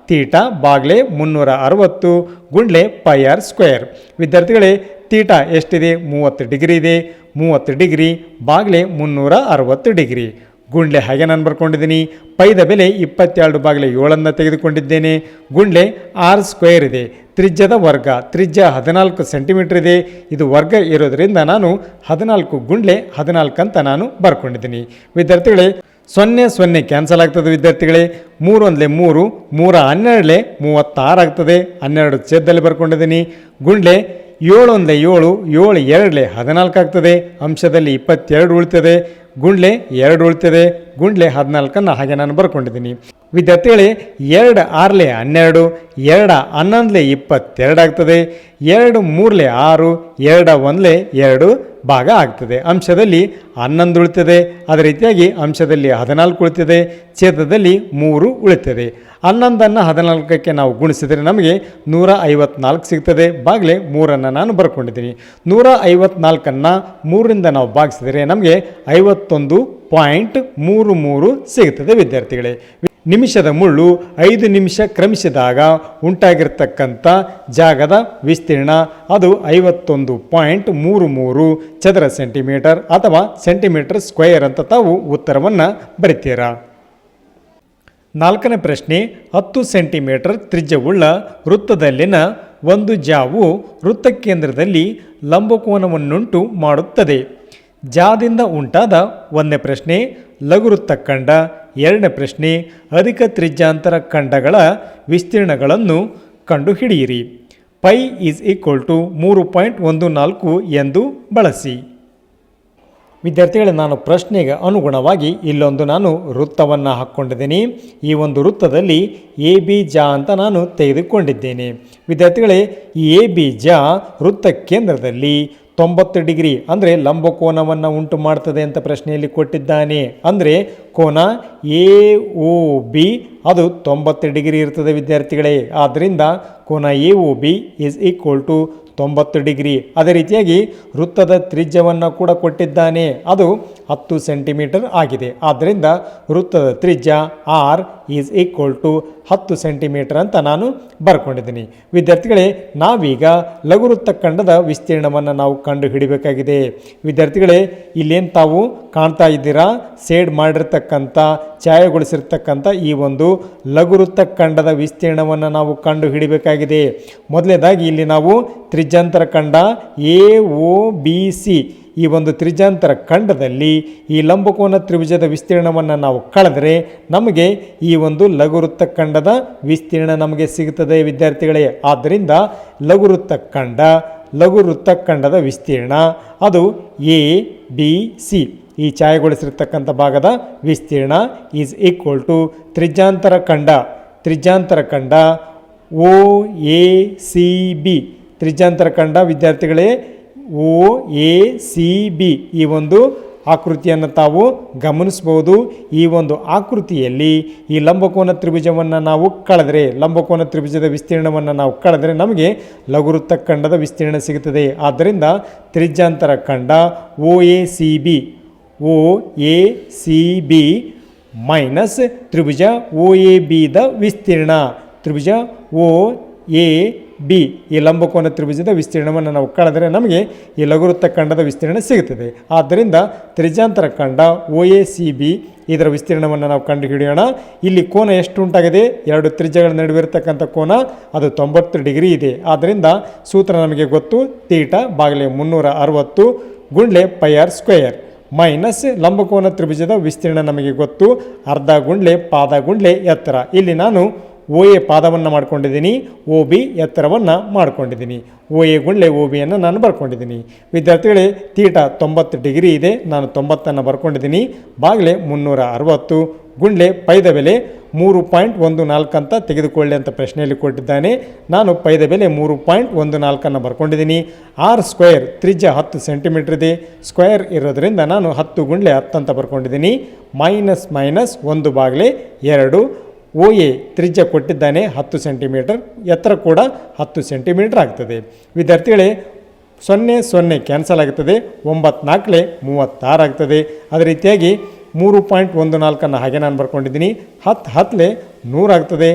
ತೀಟ ಬಾಗ್ಲೆ ಮುನ್ನೂರ ಅರವತ್ತು ಗುಂಡ್ಲೆ ಪೈ ಆರ್ ಸ್ಕ್ವೇರ್ ವಿದ್ಯಾರ್ಥಿಗಳೇ ತೀಟ ಎಷ್ಟಿದೆ? ಮೂವತ್ತು ಡಿಗ್ರಿ ಇದೆ. ಮೂವತ್ತು ಡಿಗ್ರಿ, ಬಾಗ್ಲೆ ಮುನ್ನೂರ ಅರವತ್ತು ಡಿಗ್ರಿ. ಗುಂಡ್ಲೆ ಹಾಗೆ ನಾನು ಬರ್ಕೊಂಡಿದ್ದೀನಿ. ಪೈದ ಬೆಲೆ ಇಪ್ಪತ್ತೆರಡು ಬಾಗಿಲೆ ಏಳನ್ನು ತೆಗೆದುಕೊಂಡಿದ್ದೇನೆ. ಗುಂಡ್ಲೆ ಆರ್ ಸ್ಕ್ವೇರ್ ಇದೆ. ತ್ರಿಜ್ಯದ ವರ್ಗ, ತ್ರಿಜ್ಯ ಹದಿನಾಲ್ಕು ಸೆಂಟಿಮೀಟ್ರ್ ಇದೆ. ಇದು ವರ್ಗ ಇರೋದರಿಂದ ನಾನು ಹದಿನಾಲ್ಕು ಗುಂಡ್ಲೆ ಹದಿನಾಲ್ಕು ಅಂತ ನಾನು ಬರ್ಕೊಂಡಿದ್ದೀನಿ. ವಿದ್ಯಾರ್ಥಿಗಳೇ, ಸೊನ್ನೆ ಸೊನ್ನೆ ಕ್ಯಾನ್ಸಲ್ ಆಗ್ತದೆ ವಿದ್ಯಾರ್ಥಿಗಳೇ. ಮೂರು ಮೂರು, ಮೂರ ಹನ್ನೆರಡಲೆ ಮೂವತ್ತಾರು ಆಗ್ತದೆ. ಹನ್ನೆರಡು ಛೇದದಲ್ಲಿ ಬರ್ಕೊಂಡಿದ್ದೀನಿ. ಗುಂಡ್ಲೆ ಏಳು ಒಂದಲೇ ಏಳು ಏಳು ಎರಡಲೆ ಹದಿನಾಲ್ಕು ಆಗ್ತದೆ. ಅಂಶದಲ್ಲಿ ಇಪ್ಪತ್ತೆರಡು ಉಳಿತದೆ. ಗುಂಡ್ಲೆ ಎರಡು ಉಳಿತದೆ. ಗುಂಡ್ಲೆ ಹದಿನಾಲ್ಕನ್ನು ಹಾಗೆ ನಾನು ಬರ್ಕೊಂಡಿದ್ದೀನಿ. ವಿದ್ಯಾರ್ಥಿಗಳೇ, ಎರಡು ಆರ್ಲೆ ಹನ್ನೆರಡು, ಎರಡ ಹನ್ನೊಂದಲೆ ಇಪ್ಪತ್ತೆರಡು ಆಗ್ತದೆ, ಎರಡು ಮೂರಲೆ ಆರು, ಎರಡ ಒಂದಲೆ ಎರಡು ಭಾಗ ಆಗ್ತದೆ. ಅಂಶದಲ್ಲಿ ಹನ್ನೊಂದು ಉಳಿತದೆ. ಅದೇ ರೀತಿಯಾಗಿ ಅಂಶದಲ್ಲಿ ಹದಿನಾಲ್ಕು ಉಳಿತದೆ, ಛೇದದಲ್ಲಿ ಮೂರು ಉಳಿತದೆ. ಹನ್ನೊಂದನ್ನು ಹದಿನಾಲ್ಕಕ್ಕೆ ನಾವು ಗುಣಿಸಿದರೆ ನಮಗೆ ನೂರ ಐವತ್ನಾಲ್ಕು ಸಿಗ್ತದೆ. ಬಾಗಲೇ ಮೂರನ್ನು ನಾನು ಬರ್ಕೊಂಡಿದ್ದೀನಿ. ನೂರ ಐವತ್ನಾಲ್ಕನ್ನು ಮೂರರಿಂದ ನಾವು ಭಾಗಿಸಿದರೆ ನಮಗೆ ಐವತ್ತೊಂದು ಪಾಯಿಂಟ್ ಮೂರು ಮೂರು ಸಿಗುತ್ತದೆ ವಿದ್ಯಾರ್ಥಿಗಳೇ. ನಿಮಿಷದ ಮುಳ್ಳು ಐದು ನಿಮಿಷ ಕ್ರಮಿಸಿದಾಗ ಉಂಟಾಗಿರ್ತಕ್ಕಂಥ ಜಾಗದ ವಿಸ್ತೀರ್ಣ ಅದು ಐವತ್ತೊಂದು ಪಾಯಿಂಟ್ ಮೂರು ಮೂರು ಚದರ ಸೆಂಟಿಮೀಟರ್ ಅಥವಾ ಸೆಂಟಿಮೀಟರ್ ಸ್ಕ್ವೇರ್ ಅಂತ ತಾವು ಉತ್ತರವನ್ನು ಬರಿತೀರಾ. ನಾಲ್ಕನೇ ಪ್ರಶ್ನೆ, ಹತ್ತು ಸೆಂಟಿಮೀಟರ್ ತ್ರಿಜ್ಯವುಳ್ಳ ವೃತ್ತದಲ್ಲಿನ ಒಂದು ಜಾವು ವೃತ್ತ ಕೇಂದ್ರದಲ್ಲಿ ಲಂಬಕೋನವನ್ನುಂಟು ಮಾಡುತ್ತದೆ. ಜಾದಿಂದ ಉಂಟಾದ ಒಂದನೇ ಪ್ರಶ್ನೆ ಲಘುವೃತ್ತ ಖಂಡ ಎರಡನೇ ಪ್ರಶ್ನೆ, ಅಧಿಕ ತ್ರಿಜ್ಯಾಂತರ ಖಂಡಗಳ ವಿಸ್ತೀರ್ಣಗಳನ್ನು ಕಂಡುಹಿಡಿಯಿರಿ. ಪೈ ಈಸ್ ಈಕ್ವಲ್ ಟು ಮೂರು ಪಾಯಿಂಟ್ ಒಂದು ನಾಲ್ಕು ಎಂದು ಬಳಸಿ. ವಿದ್ಯಾರ್ಥಿಗಳೇ, ನಾನು ಪ್ರಶ್ನೆಗೆ ಅನುಗುಣವಾಗಿ ಇಲ್ಲೊಂದು ನಾನು ವೃತ್ತವನ್ನು ಹಾಕ್ಕೊಂಡಿದ್ದೀನಿ. ಈ ಒಂದು ವೃತ್ತದಲ್ಲಿ ಎ, ಬಿ, ಜ ಅಂತ ನಾನು ತೆಗೆದುಕೊಂಡಿದ್ದೇನೆ. ವಿದ್ಯಾರ್ಥಿಗಳೇ, ಈ ಎ, ಬಿ, ಜ ವೃತ್ತ ಕೇಂದ್ರದಲ್ಲಿ ತೊಂಬತ್ತು ಡಿಗ್ರಿ ಅಂದರೆ ಲಂಬಕೋನವನ್ನು ಉಂಟು ಮಾಡ್ತದೆ ಅಂತ ಪ್ರಶ್ನೆಯಲ್ಲಿ ಕೊಟ್ಟಿದ್ದಾನೆ. ಅಂದರೆ ಕೋನ ಎ ಒ ಬಿ, ಅದು ತೊಂಬತ್ತು ಡಿಗ್ರಿ ಇರ್ತದೆ ವಿದ್ಯಾರ್ಥಿಗಳೇ. ಆದ್ದರಿಂದ ಕೋನ A O B is equal to ತೊಂಬತ್ತು ಡಿಗ್ರಿ. ಅದೇ ರೀತಿಯಾಗಿ ವೃತ್ತದ ತ್ರಿಜ್ಯವನ್ನು ಕೂಡ ಕೊಟ್ಟಿದ್ದಾನೆ. ಅದು ಹತ್ತು ಸೆಂಟಿಮೀಟರ್ ಆಗಿದೆ. ಆದ್ದರಿಂದ ವೃತ್ತದ ತ್ರಿಜ್ಯ ಆರ್ ಈಸ್ ಈಕ್ವಲ್ ಟು ಹತ್ತು ಸೆಂಟಿಮೀಟರ್ ಅಂತ ನಾನು ಬರ್ಕೊಂಡಿದ್ದೀನಿ. ವಿದ್ಯಾರ್ಥಿಗಳೇ, ನಾವೀಗ ಲಘುವೃತ್ತ ಖಂಡದ ವಿಸ್ತೀರ್ಣವನ್ನು ನಾವು ಕಂಡು ಹಿಡಿಬೇಕಾಗಿದೆ ವಿದ್ಯಾರ್ಥಿಗಳೇ, ಇಲ್ಲೇನು ತಾವು ಕಾಣ್ತಾ ಇದ್ದೀರಾ? ಸೇಡ್ ಮಾಡಿರ್ತಕ್ಕಂಥ, ಛಾಯಗೊಳಿಸಿರ್ತಕ್ಕಂಥ ಈ ಒಂದು ಲಘುವೃತ್ತ ಖಂಡದ ವಿಸ್ತೀರ್ಣವನ್ನು ನಾವು ಕಂಡು ಹಿಡಿಬೇಕಾಗಿದೆ ಮೊದಲನೇದಾಗಿ ಇಲ್ಲಿ ನಾವು ತ್ರಿಜ್ಯಾಂತರ ಖಂಡ ಎ ಓ ಬಿ ಸಿ ಈ ಒಂದು ತ್ರಿಜಾಂತರ ಖಂಡದಲ್ಲಿ ಈ ಲಂಬಕೋನ ತ್ರಿಭುಜದ ವಿಸ್ತೀರ್ಣವನ್ನು ನಾವು ಕಳೆದರೆ ನಮಗೆ ಈ ಒಂದು ಲಘುವೃತ್ತ ಖಂಡದ ವಿಸ್ತೀರ್ಣ ನಮಗೆ ಸಿಗುತ್ತದೆ ವಿದ್ಯಾರ್ಥಿಗಳೇ. ಆದ್ದರಿಂದ ಲಘುವೃತ್ತ ಖಂಡ ಲಘು ವೃತ್ತಖಂಡದ ವಿಸ್ತೀರ್ಣ, ಅದು ಎ ಬಿ ಸಿ ಈ ಛಾಯೆಗೊಳಿಸಿರ್ತಕ್ಕಂಥ ಭಾಗದ ವಿಸ್ತೀರ್ಣ ಈಸ್ ಈಕ್ವಲ್ ಟು ತ್ರಿಜಾಂತರ ಖಂಡ. ತ್ರಿಜಾಂತರ ಖಂಡ ಓ ಎ ಸಿ ಬಿ ತ್ರಿಜ್ಯಾಂತರ ಕಂಡ ವಿದ್ಯಾರ್ಥಿಗಳೇ, ಓ, ಎ, ಸಿ, ಬಿ ಈ ಒಂದು ಆಕೃತಿಯನ್ನು ತಾವು ಗಮನಿಸ್ಬೋದು ಈ ಒಂದು ಆಕೃತಿಯಲ್ಲಿ ಈ ಲಂಬಕೋನ ತ್ರಿಭುಜವನ್ನು ನಾವು ಕಳೆದರೆ, ಲಂಬಕೋನ ತ್ರಿಭುಜದ ವಿಸ್ತೀರ್ಣವನ್ನು ನಾವು ಕಳೆದರೆ ನಮಗೆ ಲಘುವೃತ್ತ ಖಂಡದ ವಿಸ್ತೀರ್ಣ ಸಿಗುತ್ತದೆ. ಆದ್ದರಿಂದ ತ್ರಿಜ್ಯಾಂತರ ಖಂಡ O, A, C, B, O, A, C, B minus Tribhuja O A ಬಿದ ವಿಸ್ತೀರ್ಣ. ತ್ರಿಭುಜ ಓ, ಎ ಬಿ, ಈ ಲಂಬಕೋನ ತ್ರಿಭುಜದ ವಿಸ್ತೀರ್ಣವನ್ನು ನಾವು ಕಳೆದರೆ ನಮಗೆ ಈ ಲಘುವೃತ್ತ ಖಂಡದ ವಿಸ್ತೀರ್ಣ ಸಿಗುತ್ತದೆ. ಆದ್ದರಿಂದ ತ್ರಿಜಾಂತರ ಖಂಡ ಒ ಎ ಸಿ ಬಿ ಇದರ ವಿಸ್ತೀರ್ಣವನ್ನು ನಾವು ಕಂಡುಹಿಡಿಯೋಣ. ಇಲ್ಲಿ ಕೋನ ಎಷ್ಟು ಉಂಟಾಗಿದೆ? ಎರಡು ತ್ರಿಜ್ಯಗಳ ನಡುವೆ ಇರತಕ್ಕಂಥ ಕೋನ, ಅದು ತೊಂಬತ್ತು ಡಿಗ್ರಿ ಇದೆ. ಆದ್ದರಿಂದ ಸೂತ್ರ ನಮಗೆ ಗೊತ್ತು ತೀಟ ಬಾಗಿಲೆ ಮುನ್ನೂರ ಅರವತ್ತು ಗುಂಡ್ಲೆ ಪೈಆರ್ ಸ್ಕ್ವೇಯರ್ ಮೈನಸ್ ಲಂಬಕೋನ ತ್ರಿಭುಜದ ವಿಸ್ತೀರ್ಣ ನಮಗೆ ಗೊತ್ತು, ಅರ್ಧ ಗುಂಡ್ಲೆ ಪಾದ ಗುಂಡ್ಲೆ ಎತ್ತರ. ಇಲ್ಲಿ ನಾನು ಓ ಎ ಪಾದವನ್ನು ಮಾಡ್ಕೊಂಡಿದ್ದೀನಿ ಓ ಬಿ ಎತ್ತರವನ್ನು ಮಾಡ್ಕೊಂಡಿದ್ದೀನಿ. ಓ ಎ ಗುಂಡ್ಲೆ ಓ ಬಿಯನ್ನು ನಾನು ಬರ್ಕೊಂಡಿದ್ದೀನಿ. ವಿದ್ಯಾರ್ಥಿಗಳೇ, ತೀಟ ತೊಂಬತ್ತು ಡಿಗ್ರಿ ಇದೆ, ನಾನು ತೊಂಬತ್ತನ್ನು ಬರ್ಕೊಂಡಿದ್ದೀನಿ. ಬಾಗಿಲೆ ಮುನ್ನೂರ ಅರವತ್ತು ಗುಂಡ್ಲೆ ಪೈದ ಬೆಲೆ ಮೂರು ಪಾಯಿಂಟ್ ಒಂದು ನಾಲ್ಕು ಅಂತ ತೆಗೆದುಕೊಳ್ಳಿ ಅಂತ ಪ್ರಶ್ನೆಯಲ್ಲಿ ಕೊಟ್ಟಿದ್ದಾನೆ. ನಾನು ಪೈದ ಬೆಲೆ ಮೂರು ಪಾಯಿಂಟ್ ಒಂದು ನಾಲ್ಕನ್ನು ಬರ್ಕೊಂಡಿದ್ದೀನಿ. ಆರ್ ಸ್ಕ್ವೇರ್ ತ್ರಿಜ್ಯ ಹತ್ತು ಸೆಂಟಿಮೀಟ್ರ್ ಇದೆ. ಸ್ಕ್ವೇರ್ ಇರೋದರಿಂದ ನಾನು ಹತ್ತು ಗುಂಡ್ಲೆ ಹತ್ತು ಅಂತ ಬರ್ಕೊಂಡಿದ್ದೀನಿ. ಮೈನಸ್ ಮೈನಸ್ ಒಂದು ಬಾಗಿಲೆ ಎರಡು ಓ ಎ ತ್ರಿಜ್ಯ ಕೊಟ್ಟಿದ್ದಾನೆ ಹತ್ತು ಸೆಂಟಿಮೀಟರ್, ಎತ್ತರ ಕೂಡ ಹತ್ತು ಸೆಂಟಿಮೀಟರ್ ಆಗ್ತದೆ. ವಿದ್ಯಾರ್ಥಿಗಳೇ, ಸೊನ್ನೆ ಸೊನ್ನೆ ಕ್ಯಾನ್ಸಲ್ ಆಗುತ್ತದೆ ಒಂಬತ್ತು ನಾಲ್ಕಲೆ ಮೂವತ್ತಾರು ಆಗ್ತದೆ. ಅದೇ ರೀತಿಯಾಗಿ ಮೂರು ಪಾಯಿಂಟ್ ಒಂದು ನಾಲ್ಕನ್ನು ಹಾಗೆ ನಾನು ಬರ್ಕೊಂಡಿದ್ದೀನಿ. ಹತ್ತು ಹತ್ತಲೆ ನೂರಾಗ್ತದೆ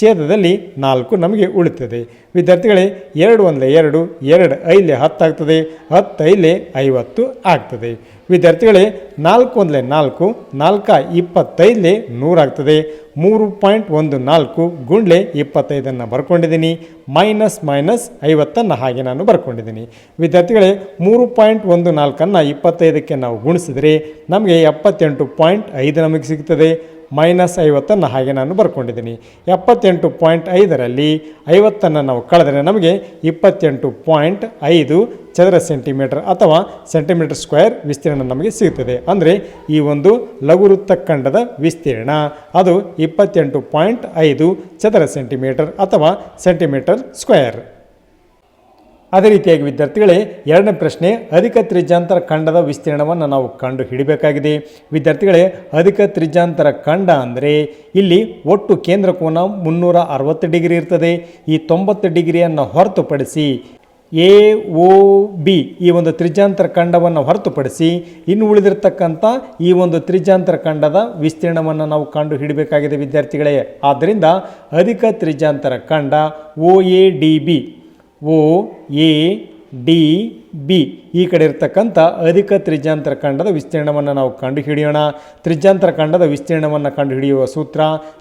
ಛೇದದಲ್ಲಿ ನಾಲ್ಕು ನಮಗೆ ಉಳಿತದೆ. ವಿದ್ಯಾರ್ಥಿಗಳೇ, ಎರಡು ಒಂದಲೆ ಎರಡು ಎರಡು ಐಲೆ ಹತ್ತಾಗ್ತದೆ, ಹತ್ತು ಐಲೆ ಐವತ್ತು ಆಗ್ತದೆ. ವಿದ್ಯಾರ್ಥಿಗಳೇ, ನಾಲ್ಕು ಒಂದಲೆ ನಾಲ್ಕು, ನಾಲ್ಕ ಇಪ್ಪತ್ತೈದಲೆ ನೂರಾಗ್ತದೆ. ಮೂರು ಪಾಯಿಂಟ್ ಒಂದು ನಾಲ್ಕು ಗುಂಡ್ಲೆ ಇಪ್ಪತ್ತೈದನ್ನು ಬರ್ಕೊಂಡಿದ್ದೀನಿ. ಮೈನಸ್ ಮೈನಸ್ ಐವತ್ತನ್ನು ಹಾಗೆ ನಾನು ಬರ್ಕೊಂಡಿದ್ದೀನಿ. ವಿದ್ಯಾರ್ಥಿಗಳೇ, ಮೂರು ಪಾಯಿಂಟ್ ಒಂದು ನಾಲ್ಕನ್ನು ಇಪ್ಪತ್ತೈದಕ್ಕೆ ನಾವು ಗುಣಿಸಿದರೆ ನಮಗೆ ಎಪ್ಪತ್ತೆಂಟು ಪಾಯಿಂಟ್ ಐದು ನಮಗೆ ಸಿಗ್ತದೆ. ಮೈನಸ್ ಐವತ್ತನ್ನು ಹಾಗೆ ನಾನು ಬರ್ಕೊಂಡಿದ್ದೀನಿ. ಎಪ್ಪತ್ತೆಂಟು ಪಾಯಿಂಟ್ ಐದರಲ್ಲಿ ಐವತ್ತನ್ನು ನಾವು ಕಳೆದರೆ ನಮಗೆ ಇಪ್ಪತ್ತೆಂಟು ಪಾಯಿಂಟ್ ಐದು ಚದರ ಸೆಂಟಿಮೀಟರ್ ಅಥವಾ ಸೆಂಟಿಮೀಟರ್ ಸ್ಕ್ವೇರ್ ವಿಸ್ತೀರ್ಣ ನಮಗೆ ಸಿಗುತ್ತದೆ ಅಂದರೆ ಈ ಒಂದು ಲಘುವೃತ್ತ ಖಂಡದ ವಿಸ್ತೀರ್ಣ, ಅದು ಇಪ್ಪತ್ತೆಂಟು ಪಾಯಿಂಟ್ ಐದು ಚದರ ಸೆಂಟಿಮೀಟರ್ ಅಥವಾ ಸೆಂಟಿಮೀಟರ್ ಸ್ಕ್ವೇರ್. ಅದೇ ರೀತಿಯಾಗಿ ವಿದ್ಯಾರ್ಥಿಗಳೇ, ಎರಡನೇ ಪ್ರಶ್ನೆ, ಅಧಿಕ ತ್ರಿಜ್ಯಾಂತರ ಖಂಡದ ವಿಸ್ತೀರ್ಣವನ್ನು ನಾವು ಕಂಡು ಹಿಡಿಬೇಕಾಗಿದೆ ವಿದ್ಯಾರ್ಥಿಗಳೇ, ಅಧಿಕ ತ್ರಿಜ್ಯಾಂತರ ಖಂಡ ಅಂದರೆ ಇಲ್ಲಿ ಒಟ್ಟು ಕೇಂದ್ರ ಕೋನ ಮುನ್ನೂರ ಅರವತ್ತು ಡಿಗ್ರಿ ಇರ್ತದೆ. ಈ ತೊಂಬತ್ತು ಡಿಗ್ರಿಯನ್ನು ಹೊರತುಪಡಿಸಿ ಎ ಒ ಬಿ ಈ ಒಂದು ತ್ರಿಜ್ಯಾಂತರ ಖಂಡವನ್ನು ಹೊರತುಪಡಿಸಿ ಇನ್ನು ಉಳಿದಿರತಕ್ಕಂಥ ಈ ಒಂದು ತ್ರಿಜ್ಯಾಂತರ ಖಂಡದ ವಿಸ್ತೀರ್ಣವನ್ನು ನಾವು ಕಂಡು ಹಿಡಬೇಕಾಗಿದೆ ವಿದ್ಯಾರ್ಥಿಗಳೇ. ಆದ್ದರಿಂದ ಅಧಿಕ ತ್ರಿಜ್ಯಾಂತರ ಖಂಡ O A D B O A D B. ಈ ಕಡೆ ಇರತಕ್ಕಂಥ ಅಧಿಕ ತ್ರಿಜ್ಯಾಂತರ ಖಂಡದ ವಿಸ್ತೀರ್ಣವನ್ನು ನಾವು ಕಂಡುಹಿಡಿಯೋಣ. ತ್ರಿಜ್ಯಾಂತರ ಖಂಡದ ವಿಸ್ತೀರ್ಣವನ್ನು ಕಂಡುಹಿಡಿಯುವ ಸೂತ್ರ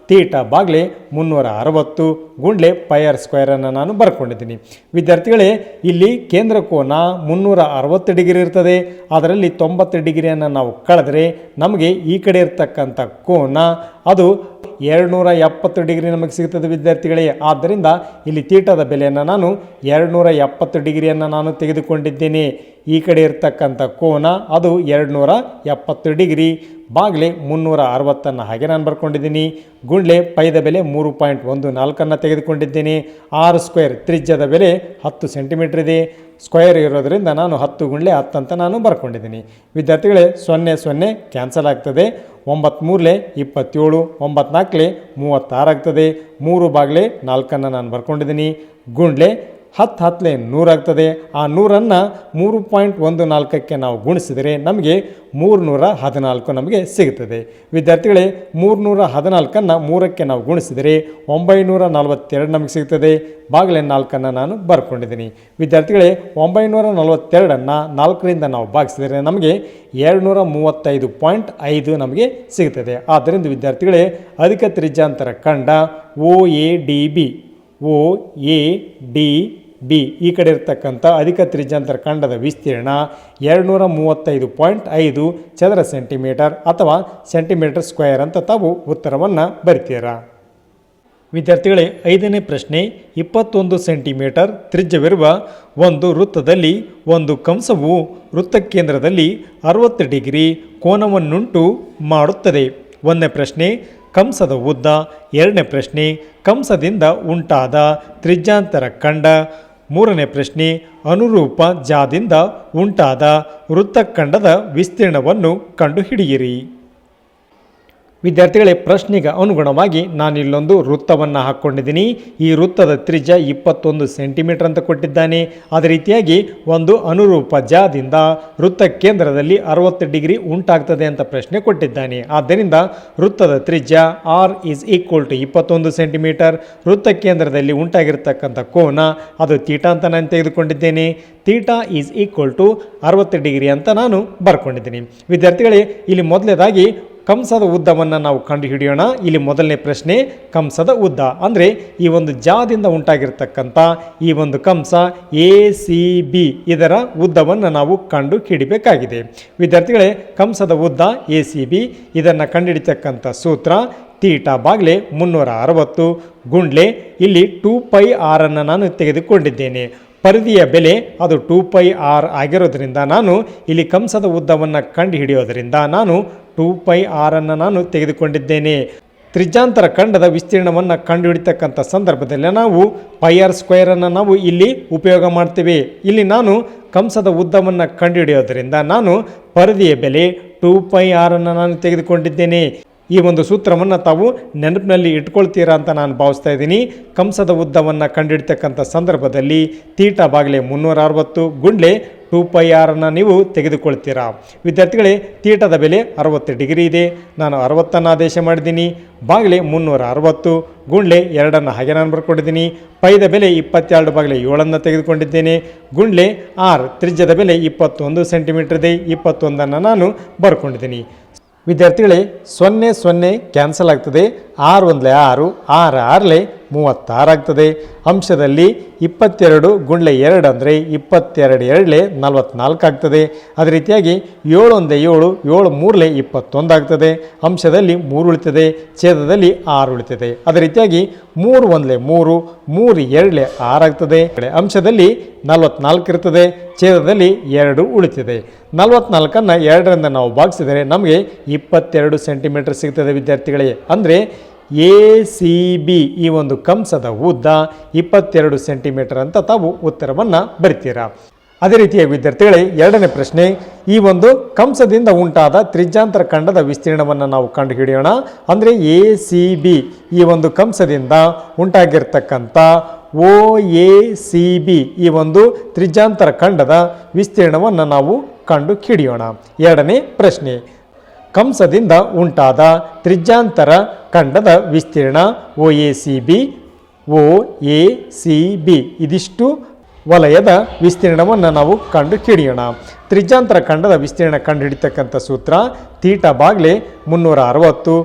ತೀಟ ಬಾಗ್ಲೆ ಮುನ್ನೂರ ಅರವತ್ತು ಗುಂಡ್ಲೆ ಪೈಆರ್ ಸ್ಕ್ವೇರನ್ನು ನಾನು ಬರ್ಕೊಂಡಿದ್ದೀನಿ. ವಿದ್ಯಾರ್ಥಿಗಳೇ, ಇಲ್ಲಿ ಕೇಂದ್ರ ಕೋನ ಮುನ್ನೂರ ಅರವತ್ತು ಡಿಗ್ರಿ ಇರ್ತದೆ. ಅದರಲ್ಲಿ ತೊಂಬತ್ತು ಡಿಗ್ರಿಯನ್ನು ನಾವು ಕಳೆದ್ರೆ ನಮಗೆ ಈ ಕಡೆ ಇರ್ತಕ್ಕಂಥ ಕೋನ ಅದು ಎರಡುನೂರ ಎಪ್ಪತ್ತು ಡಿಗ್ರಿ ನಮಗೆ ಸಿಗ್ತದೆ ವಿದ್ಯಾರ್ಥಿಗಳೇ. ಆದ್ದರಿಂದ ಇಲ್ಲಿ ತೀಟದ ಬೆಲೆಯನ್ನು ನಾನು ಎರಡುನೂರ ಎಪ್ಪತ್ತು ಡಿಗ್ರಿಯನ್ನು ನಾನು ತೆಗೆದುಕೊಂಡಿದ್ದೇನೆ ಈ ಕಡೆ ಇರ್ತಕ್ಕಂಥ ಕೋನ ಅದು ಎರಡುನೂರ ಎಪ್ಪತ್ತು ಡಿಗ್ರಿ. ಬಾಗಿಲೆ ಮುನ್ನೂರ ಅರವತ್ತನ್ನು ಹಾಗೆ ನಾನು ಬರ್ಕೊಂಡಿದ್ದೀನಿ. ಗುಂಡ್ಲೆ ಪೈದ ಬೆಲೆ ಮೂರು ಪಾಯಿಂಟ್ ಒಂದು ನಾಲ್ಕನ್ನು ತೆಗೆದುಕೊಂಡಿದ್ದೀನಿ. ಆರು ಸ್ಕ್ವೇರ್ ತ್ರಿಜ್ಯದ ಬೆಲೆ ಹತ್ತು ಸೆಂಟಿಮೀಟ್ರ್ ಇದೆ. ಸ್ಕ್ವೇರ್ ಇರೋದರಿಂದ ನಾನು ಹತ್ತು ಗುಂಡ್ಲೆ ಹತ್ತು ಅಂತ ನಾನು ಬರ್ಕೊಂಡಿದ್ದೀನಿ. ವಿದ್ಯಾರ್ಥಿಗಳೇ, ಸೊನ್ನೆ ಸೊನ್ನೆ ಕ್ಯಾನ್ಸಲ್ ಆಗ್ತದೆ. ಒಂಬತ್ತ್ಮೂರಲೆ ಇಪ್ಪತ್ತೇಳು, ಒಂಬತ್ತ್ನಾಲ್ಕಲೆ ಮೂವತ್ತಾರು ಆಗ್ತದೆ. ಮೂರು ಬಾಗಿಲೆ ನಾಲ್ಕನ್ನು ನಾನು ಬರ್ಕೊಂಡಿದ್ದೀನಿ. ಗುಂಡ್ಲೆ ಹತ್ತು ಹತ್ತಲೆ ನೂರಾಗ್ತದೆ. ಆ ನೂರನ್ನು ಮೂರು ಪಾಯಿಂಟ್ ಒಂದು ನಾಲ್ಕಕ್ಕೆ ನಾವು ಗುಣಿಸಿದರೆ ನಮಗೆ ಮೂರುನೂರ ಹದಿನಾಲ್ಕು ನಮಗೆ ಸಿಗುತ್ತದೆ. ವಿದ್ಯಾರ್ಥಿಗಳೇ, ಮೂರುನೂರ ಹದಿನಾಲ್ಕನ್ನು ಮೂರಕ್ಕೆ ನಾವು ಗುಣಿಸಿದರೆ ಒಂಬೈನೂರ ನಲವತ್ತೆರಡು ನಮಗೆ ಸಿಗ್ತದೆ ಬಾಗಿಲೆ ನಾಲ್ಕನ್ನು ನಾನು ಬರ್ಕೊಂಡಿದ್ದೀನಿ. ವಿದ್ಯಾರ್ಥಿಗಳೇ, ಒಂಬೈನೂರ ನಲವತ್ತೆರಡನ್ನು ನಾಲ್ಕರಿಂದ ನಾವು ಭಾಗಿಸಿದರೆ ನಮಗೆ ಎರಡುನೂರ ಮೂವತ್ತೈದು ಪಾಯಿಂಟ್ ಐದು ನಮಗೆ ಸಿಗುತ್ತದೆ. ಆದ್ದರಿಂದ ವಿದ್ಯಾರ್ಥಿಗಳೇ, ಅಧಿಕ ತ್ರಿಜ್ಯಾಂತರ ಕಂಡ O A D B O A D B, ಈ ಕಡೆ ಇರತಕ್ಕಂಥ ಅಧಿಕ ತ್ರಿಜ್ಯಾಂತರ ಖಂಡದ ವಿಸ್ತೀರ್ಣ ಎರಡುನೂರ ಮೂವತ್ತೈದು ಪಾಯಿಂಟ್ ಐದು ಚದರ ಸೆಂಟಿಮೀಟರ್ ಅಥವಾ ಸೆಂಟಿಮೀಟರ್ ಸ್ಕ್ವೇರ್ ಅಂತ ತಾವು ಉತ್ತರವನ್ನು ಬರಿತೀರಾ? ವಿದ್ಯಾರ್ಥಿಗಳೇ, ಐದನೇ ಪ್ರಶ್ನೆ, ಇಪ್ಪತ್ತೊಂದು ಸೆಂಟಿಮೀಟರ್ ತ್ರಿಜ್ಯವಿರುವ ಒಂದು ವೃತ್ತದಲ್ಲಿ ಒಂದು ಕಂಸವು ವೃತ್ತ ಕೇಂದ್ರದಲ್ಲಿ ಅರವತ್ತು ಡಿಗ್ರಿ ಕೋನವನ್ನುಂಟು ಮಾಡುತ್ತದೆ. ಒಂದನೇ ಪ್ರಶ್ನೆ, ಕಂಸದ ಉದ್ದ. ಎರಡನೇ ಪ್ರಶ್ನೆ, ಕಂಸದಿಂದ ಉಂಟಾದ ತ್ರಿಜ್ಯಾಂತರ ಕಂಡ ಮೂರನೇ ಪ್ರಶ್ನೆ ಅನುರೂಪ ಜಾದಿಂದ ಉಂಟಾದ ವೃತ್ತಖಂಡದ ವಿಸ್ತೀರ್ಣವನ್ನು ಕಂಡುಹಿಡಿಯಿರಿ. ವಿದ್ಯಾರ್ಥಿಗಳೇ, ಪ್ರಶ್ನೆಗೆ ಅನುಗುಣವಾಗಿ ನಾನು ಇಲ್ಲೊಂದು ವೃತ್ತವನ್ನು ಹಾಕ್ಕೊಂಡಿದ್ದೀನಿ ಈ ವೃತ್ತದ ತ್ರಿಜ್ಯ ಇಪ್ಪತ್ತೊಂದು ಸೆಂಟಿಮೀಟರ್ ಅಂತ ಕೊಟ್ಟಿದ್ದಾನೆ. ಅದೇ ರೀತಿಯಾಗಿ ಒಂದು ಅನುರೂಪ ಜಾದಿಂದ ವೃತ್ತ ಕೇಂದ್ರದಲ್ಲಿ ಅರವತ್ತು ಡಿಗ್ರಿ ಉಂಟಾಗ್ತದೆ ಅಂತ ಪ್ರಶ್ನೆ ಕೊಟ್ಟಿದ್ದಾನೆ. ಆದ್ದರಿಂದ ವೃತ್ತದ ತ್ರಿಜ್ಯ ಆರ್ ಈಸ್ ಈಕ್ವಲ್ ಟು ಇಪ್ಪತ್ತೊಂದು ಸೆಂಟಿಮೀಟರ್. ವೃತ್ತ ಕೇಂದ್ರದಲ್ಲಿ ಉಂಟಾಗಿರ್ತಕ್ಕಂಥ ಕೋನ ಅದು ತೀಟಾ ಅಂತ ನಾನು ತೆಗೆದುಕೊಂಡಿದ್ದೇನೆ. ತೀಟಾ ಈಸ್ ಈಕ್ವಲ್ ಟು ಅರವತ್ತು ಡಿಗ್ರಿ ಅಂತ ನಾನು ಬರ್ಕೊಂಡಿದ್ದೀನಿ. ವಿದ್ಯಾರ್ಥಿಗಳೇ, ಇಲ್ಲಿ ಮೊದಲನೇದಾಗಿ ಕಂಸದ ಉದ್ದವನ್ನು ನಾವು ಕಂಡುಹಿಡಿಯೋಣ. ಇಲ್ಲಿ ಮೊದಲನೇ ಪ್ರಶ್ನೆ, ಕಂಸದ ಉದ್ದ. ಅಂದರೆ ಈ ಒಂದು ಜಾದಿಂದ ಉಂಟಾಗಿರ್ತಕ್ಕಂಥ ಈ ಒಂದು ಕಂಸ ಎ, ಸಿ, ಬಿ ಇದರ ಉದ್ದವನ್ನು ನಾವು ಕಂಡು ಹಿಡಿಬೇಕಾಗಿದೆ ವಿದ್ಯಾರ್ಥಿಗಳೇ, ಕಂಸದ ಉದ್ದ, ಎ, ಸಿ, ಬಿ ಇದನ್ನು ಕಂಡುಹಿಡಿತಕ್ಕಂಥ ಸೂತ್ರ ತೀಟ ಬಾಗ್ಲೆ ಮುನ್ನೂರ ಅರವತ್ತು, ಗುಂಡ್ಲೆ ಇಲ್ಲಿ ಟೂ ಪೈ ಆರನ್ನು ನಾನು ತೆಗೆದುಕೊಂಡಿದ್ದೇನೆ. ಪರಿಧಿಯ ಬೆಲೆ ಅದು ಟೂ ಪೈ ಆರ್ ಆಗಿರೋದ್ರಿಂದ ನಾನು ಇಲ್ಲಿ ಕಂಸದ ಉದ್ದವನ್ನು ಕಂಡು ಹಿಡಿಯೋದರಿಂದ ನಾನು ಟೂ ಪೈ ಆರನ್ನು ನಾನು ತೆಗೆದುಕೊಂಡಿದ್ದೇನೆ. ತ್ರಿಜಾಂತರ ಖಂಡದ ವಿಸ್ತೀರ್ಣವನ್ನು ಕಂಡುಹಿಡಿತಕ್ಕಂಥ ಸಂದರ್ಭದಲ್ಲಿ ನಾವು ಪೈ ಆರ್ ಸ್ಕ್ವೇರನ್ನು ನಾವು ಇಲ್ಲಿ ಉಪಯೋಗ ಮಾಡ್ತೇವೆ. ಇಲ್ಲಿ ನಾನು ಕಂಸದ ಉದ್ದವನ್ನು ಕಂಡುಹಿಡಿಯೋದ್ರಿಂದ ನಾನು ಪರಿಧಿಯ ಬೆಲೆ ಟೂ ಪೈ ಆರನ್ನು ನಾನು ತೆಗೆದುಕೊಂಡಿದ್ದೇನೆ. ಈ ಒಂದು ಸೂತ್ರವನ್ನು ತಾವು ನೆನಪಿನಲ್ಲಿ ಇಟ್ಕೊಳ್ತೀರಾ ಅಂತ ನಾನು ಭಾವಿಸ್ತಾ ಇದ್ದೀನಿ. ಕಂಸದ ಉದ್ದವನ್ನು ಕಂಡಿಡ್ತಕ್ಕಂಥ ಸಂದರ್ಭದಲ್ಲಿ ತೀಟ ಬಾಗಿಲೆ ಮುನ್ನೂರ ಅರವತ್ತು, ಗುಂಡ್ಲೆ ಟೂ ಪೈ ಆರನ್ನು ನೀವು ತೆಗೆದುಕೊಳ್ತೀರಾ. ವಿದ್ಯಾರ್ಥಿಗಳೇ, ತೀಟದ ಬೆಲೆ ಅರವತ್ತು ಡಿಗ್ರಿ ಇದೆ. ನಾನು ಅರವತ್ತನ್ನು ಆದೇಶ ಮಾಡಿದ್ದೀನಿ. ಬಾಗಿಲೆ ಮುನ್ನೂರ ಅರವತ್ತು, ಗುಂಡ್ಲೆ ಎರಡನ್ನು ಹಾಗೆ ನಾನು ಬರ್ಕೊಂಡಿದ್ದೀನಿ. ಪೈದ ಬೆಲೆ ಇಪ್ಪತ್ತೆರಡು, ಬಾಗಿಲೆ ಏಳನ್ನು ತೆಗೆದುಕೊಂಡಿದ್ದೇನೆ. ಗುಂಡ್ಲೆ ಆರ್, ತ್ರಿಜ್ಯದ ಬೆಲೆ ಇಪ್ಪತ್ತೊಂದು ಸೆಂಟಿಮೀಟರ್ ಇದೆ. ಇಪ್ಪತ್ತೊಂದನ್ನು ನಾನು ಬರ್ಕೊಂಡಿದ್ದೀನಿ. ವಿದ್ಯಾರ್ಥಿಗಳೇ ಸೊನ್ನೆ ಸೊನ್ನೆ ಕ್ಯಾನ್ಸಲ್ ಆಗ್ತದೆ. ಆರು ಒಂದ್ಲೆ ಆರು ಆರು ಆರಲೆ ಮೂವತ್ತಾರು ಆಗ್ತದೆ ಅಂಶದಲ್ಲಿ ಇಪ್ಪತ್ತೆರಡು ಗುಂಡ್ಲೆ ಎರಡು ಅಂದರೆ ಇಪ್ಪತ್ತೆರಡು ಎರಡಲೆ ನಲವತ್ನಾಲ್ಕು ಆಗ್ತದೆ ಅದೇ ರೀತಿಯಾಗಿ ಏಳು ಒಂದೇ ಏಳು ಏಳು ಮೂರಲೆ ಇಪ್ಪತ್ತೊಂದು ಆಗ್ತದೆ ಅಂಶದಲ್ಲಿ ಮೂರು ಉಳಿತದೆ, ಛೇದದಲ್ಲಿ ಆರು ಉಳಿತದೆ. ಅದೇ ರೀತಿಯಾಗಿ ಮೂರು ಒಂದಲೆ ಮೂರು ಮೂರು ಎರಡಲೆ ಆರಾಗ್ತದೆ. ಅಂಶದಲ್ಲಿ ನಲವತ್ನಾಲ್ಕು ಇರ್ತದೆ ಛೇದದಲ್ಲಿ ಎರಡು ಉಳಿತದೆ. ನಲವತ್ನಾಲ್ಕನ್ನು ಎರಡರಿಂದ ನಾವು ಭಾಗಿಸಿದರೆ ನಮಗೆ ಇಪ್ಪತ್ತೆರಡು ಸೆಂಟಿಮೀಟರ್ ಸಿಗ್ತದೆ ವಿದ್ಯಾರ್ಥಿಗಳೇ. ಅಂದರೆ ಎ ಸಿ ಬಿ ಈ ಒಂದು ಕಂಸದ ಉದ್ದ ಇಪ್ಪತ್ತೆರಡು ಸೆಂಟಿಮೀಟರ್ ಅಂತ ತಾವು ಉತ್ತರವನ್ನು ಬರಿತೀರಾ? ಅದೇ ರೀತಿಯ ವಿದ್ಯಾರ್ಥಿಗಳೇ, ಎರಡನೇ ಪ್ರಶ್ನೆ, ಈ ಒಂದು ಕಂಸದಿಂದ ಉಂಟಾದ ತ್ರಿಜ್ಯಾಂತರ ಖಂಡದ ವಿಸ್ತೀರ್ಣವನ್ನು ನಾವು ಕಂಡುಹಿಡಿಯೋಣ. ಅಂದರೆ ಎ ಸಿ ಬಿ ಈ ಒಂದು ಕಂಸದಿಂದ ಉಂಟಾಗಿರ್ತಕ್ಕಂಥ ಓ ಎ ಸಿ ಬಿ ಈ ಒಂದು ತ್ರಿಜ್ಯಾಂತರ ಖಂಡದ ವಿಸ್ತೀರ್ಣವನ್ನು ನಾವು ಕಂಡು ಹಿಡಿಯೋಣ ಎರಡನೇ ಪ್ರಶ್ನೆ ಕಂಸದಿಂದ ಉಂಟಾದ ತ್ರಿಜ್ಯಾಂತರ ಖಂಡದ ವಿಸ್ತೀರ್ಣ O A C B O A C B ಇದಿಷ್ಟು ವಲಯದ ವಿಸ್ತೀರ್ಣವನ್ನು ನಾವು ಕಂಡು ಹಿಡಿಯೋಣ ತ್ರಿಜ್ಯಾಂತರ ಖಂಡದ ವಿಸ್ತೀರ್ಣ ಕಂಡುಹಿಡಿತಕ್ಕಂಥ ಸೂತ್ರ ತೀಟ ಬಾಗ್ಲೆ ಮುನ್ನೂರ ಅರವತ್ತು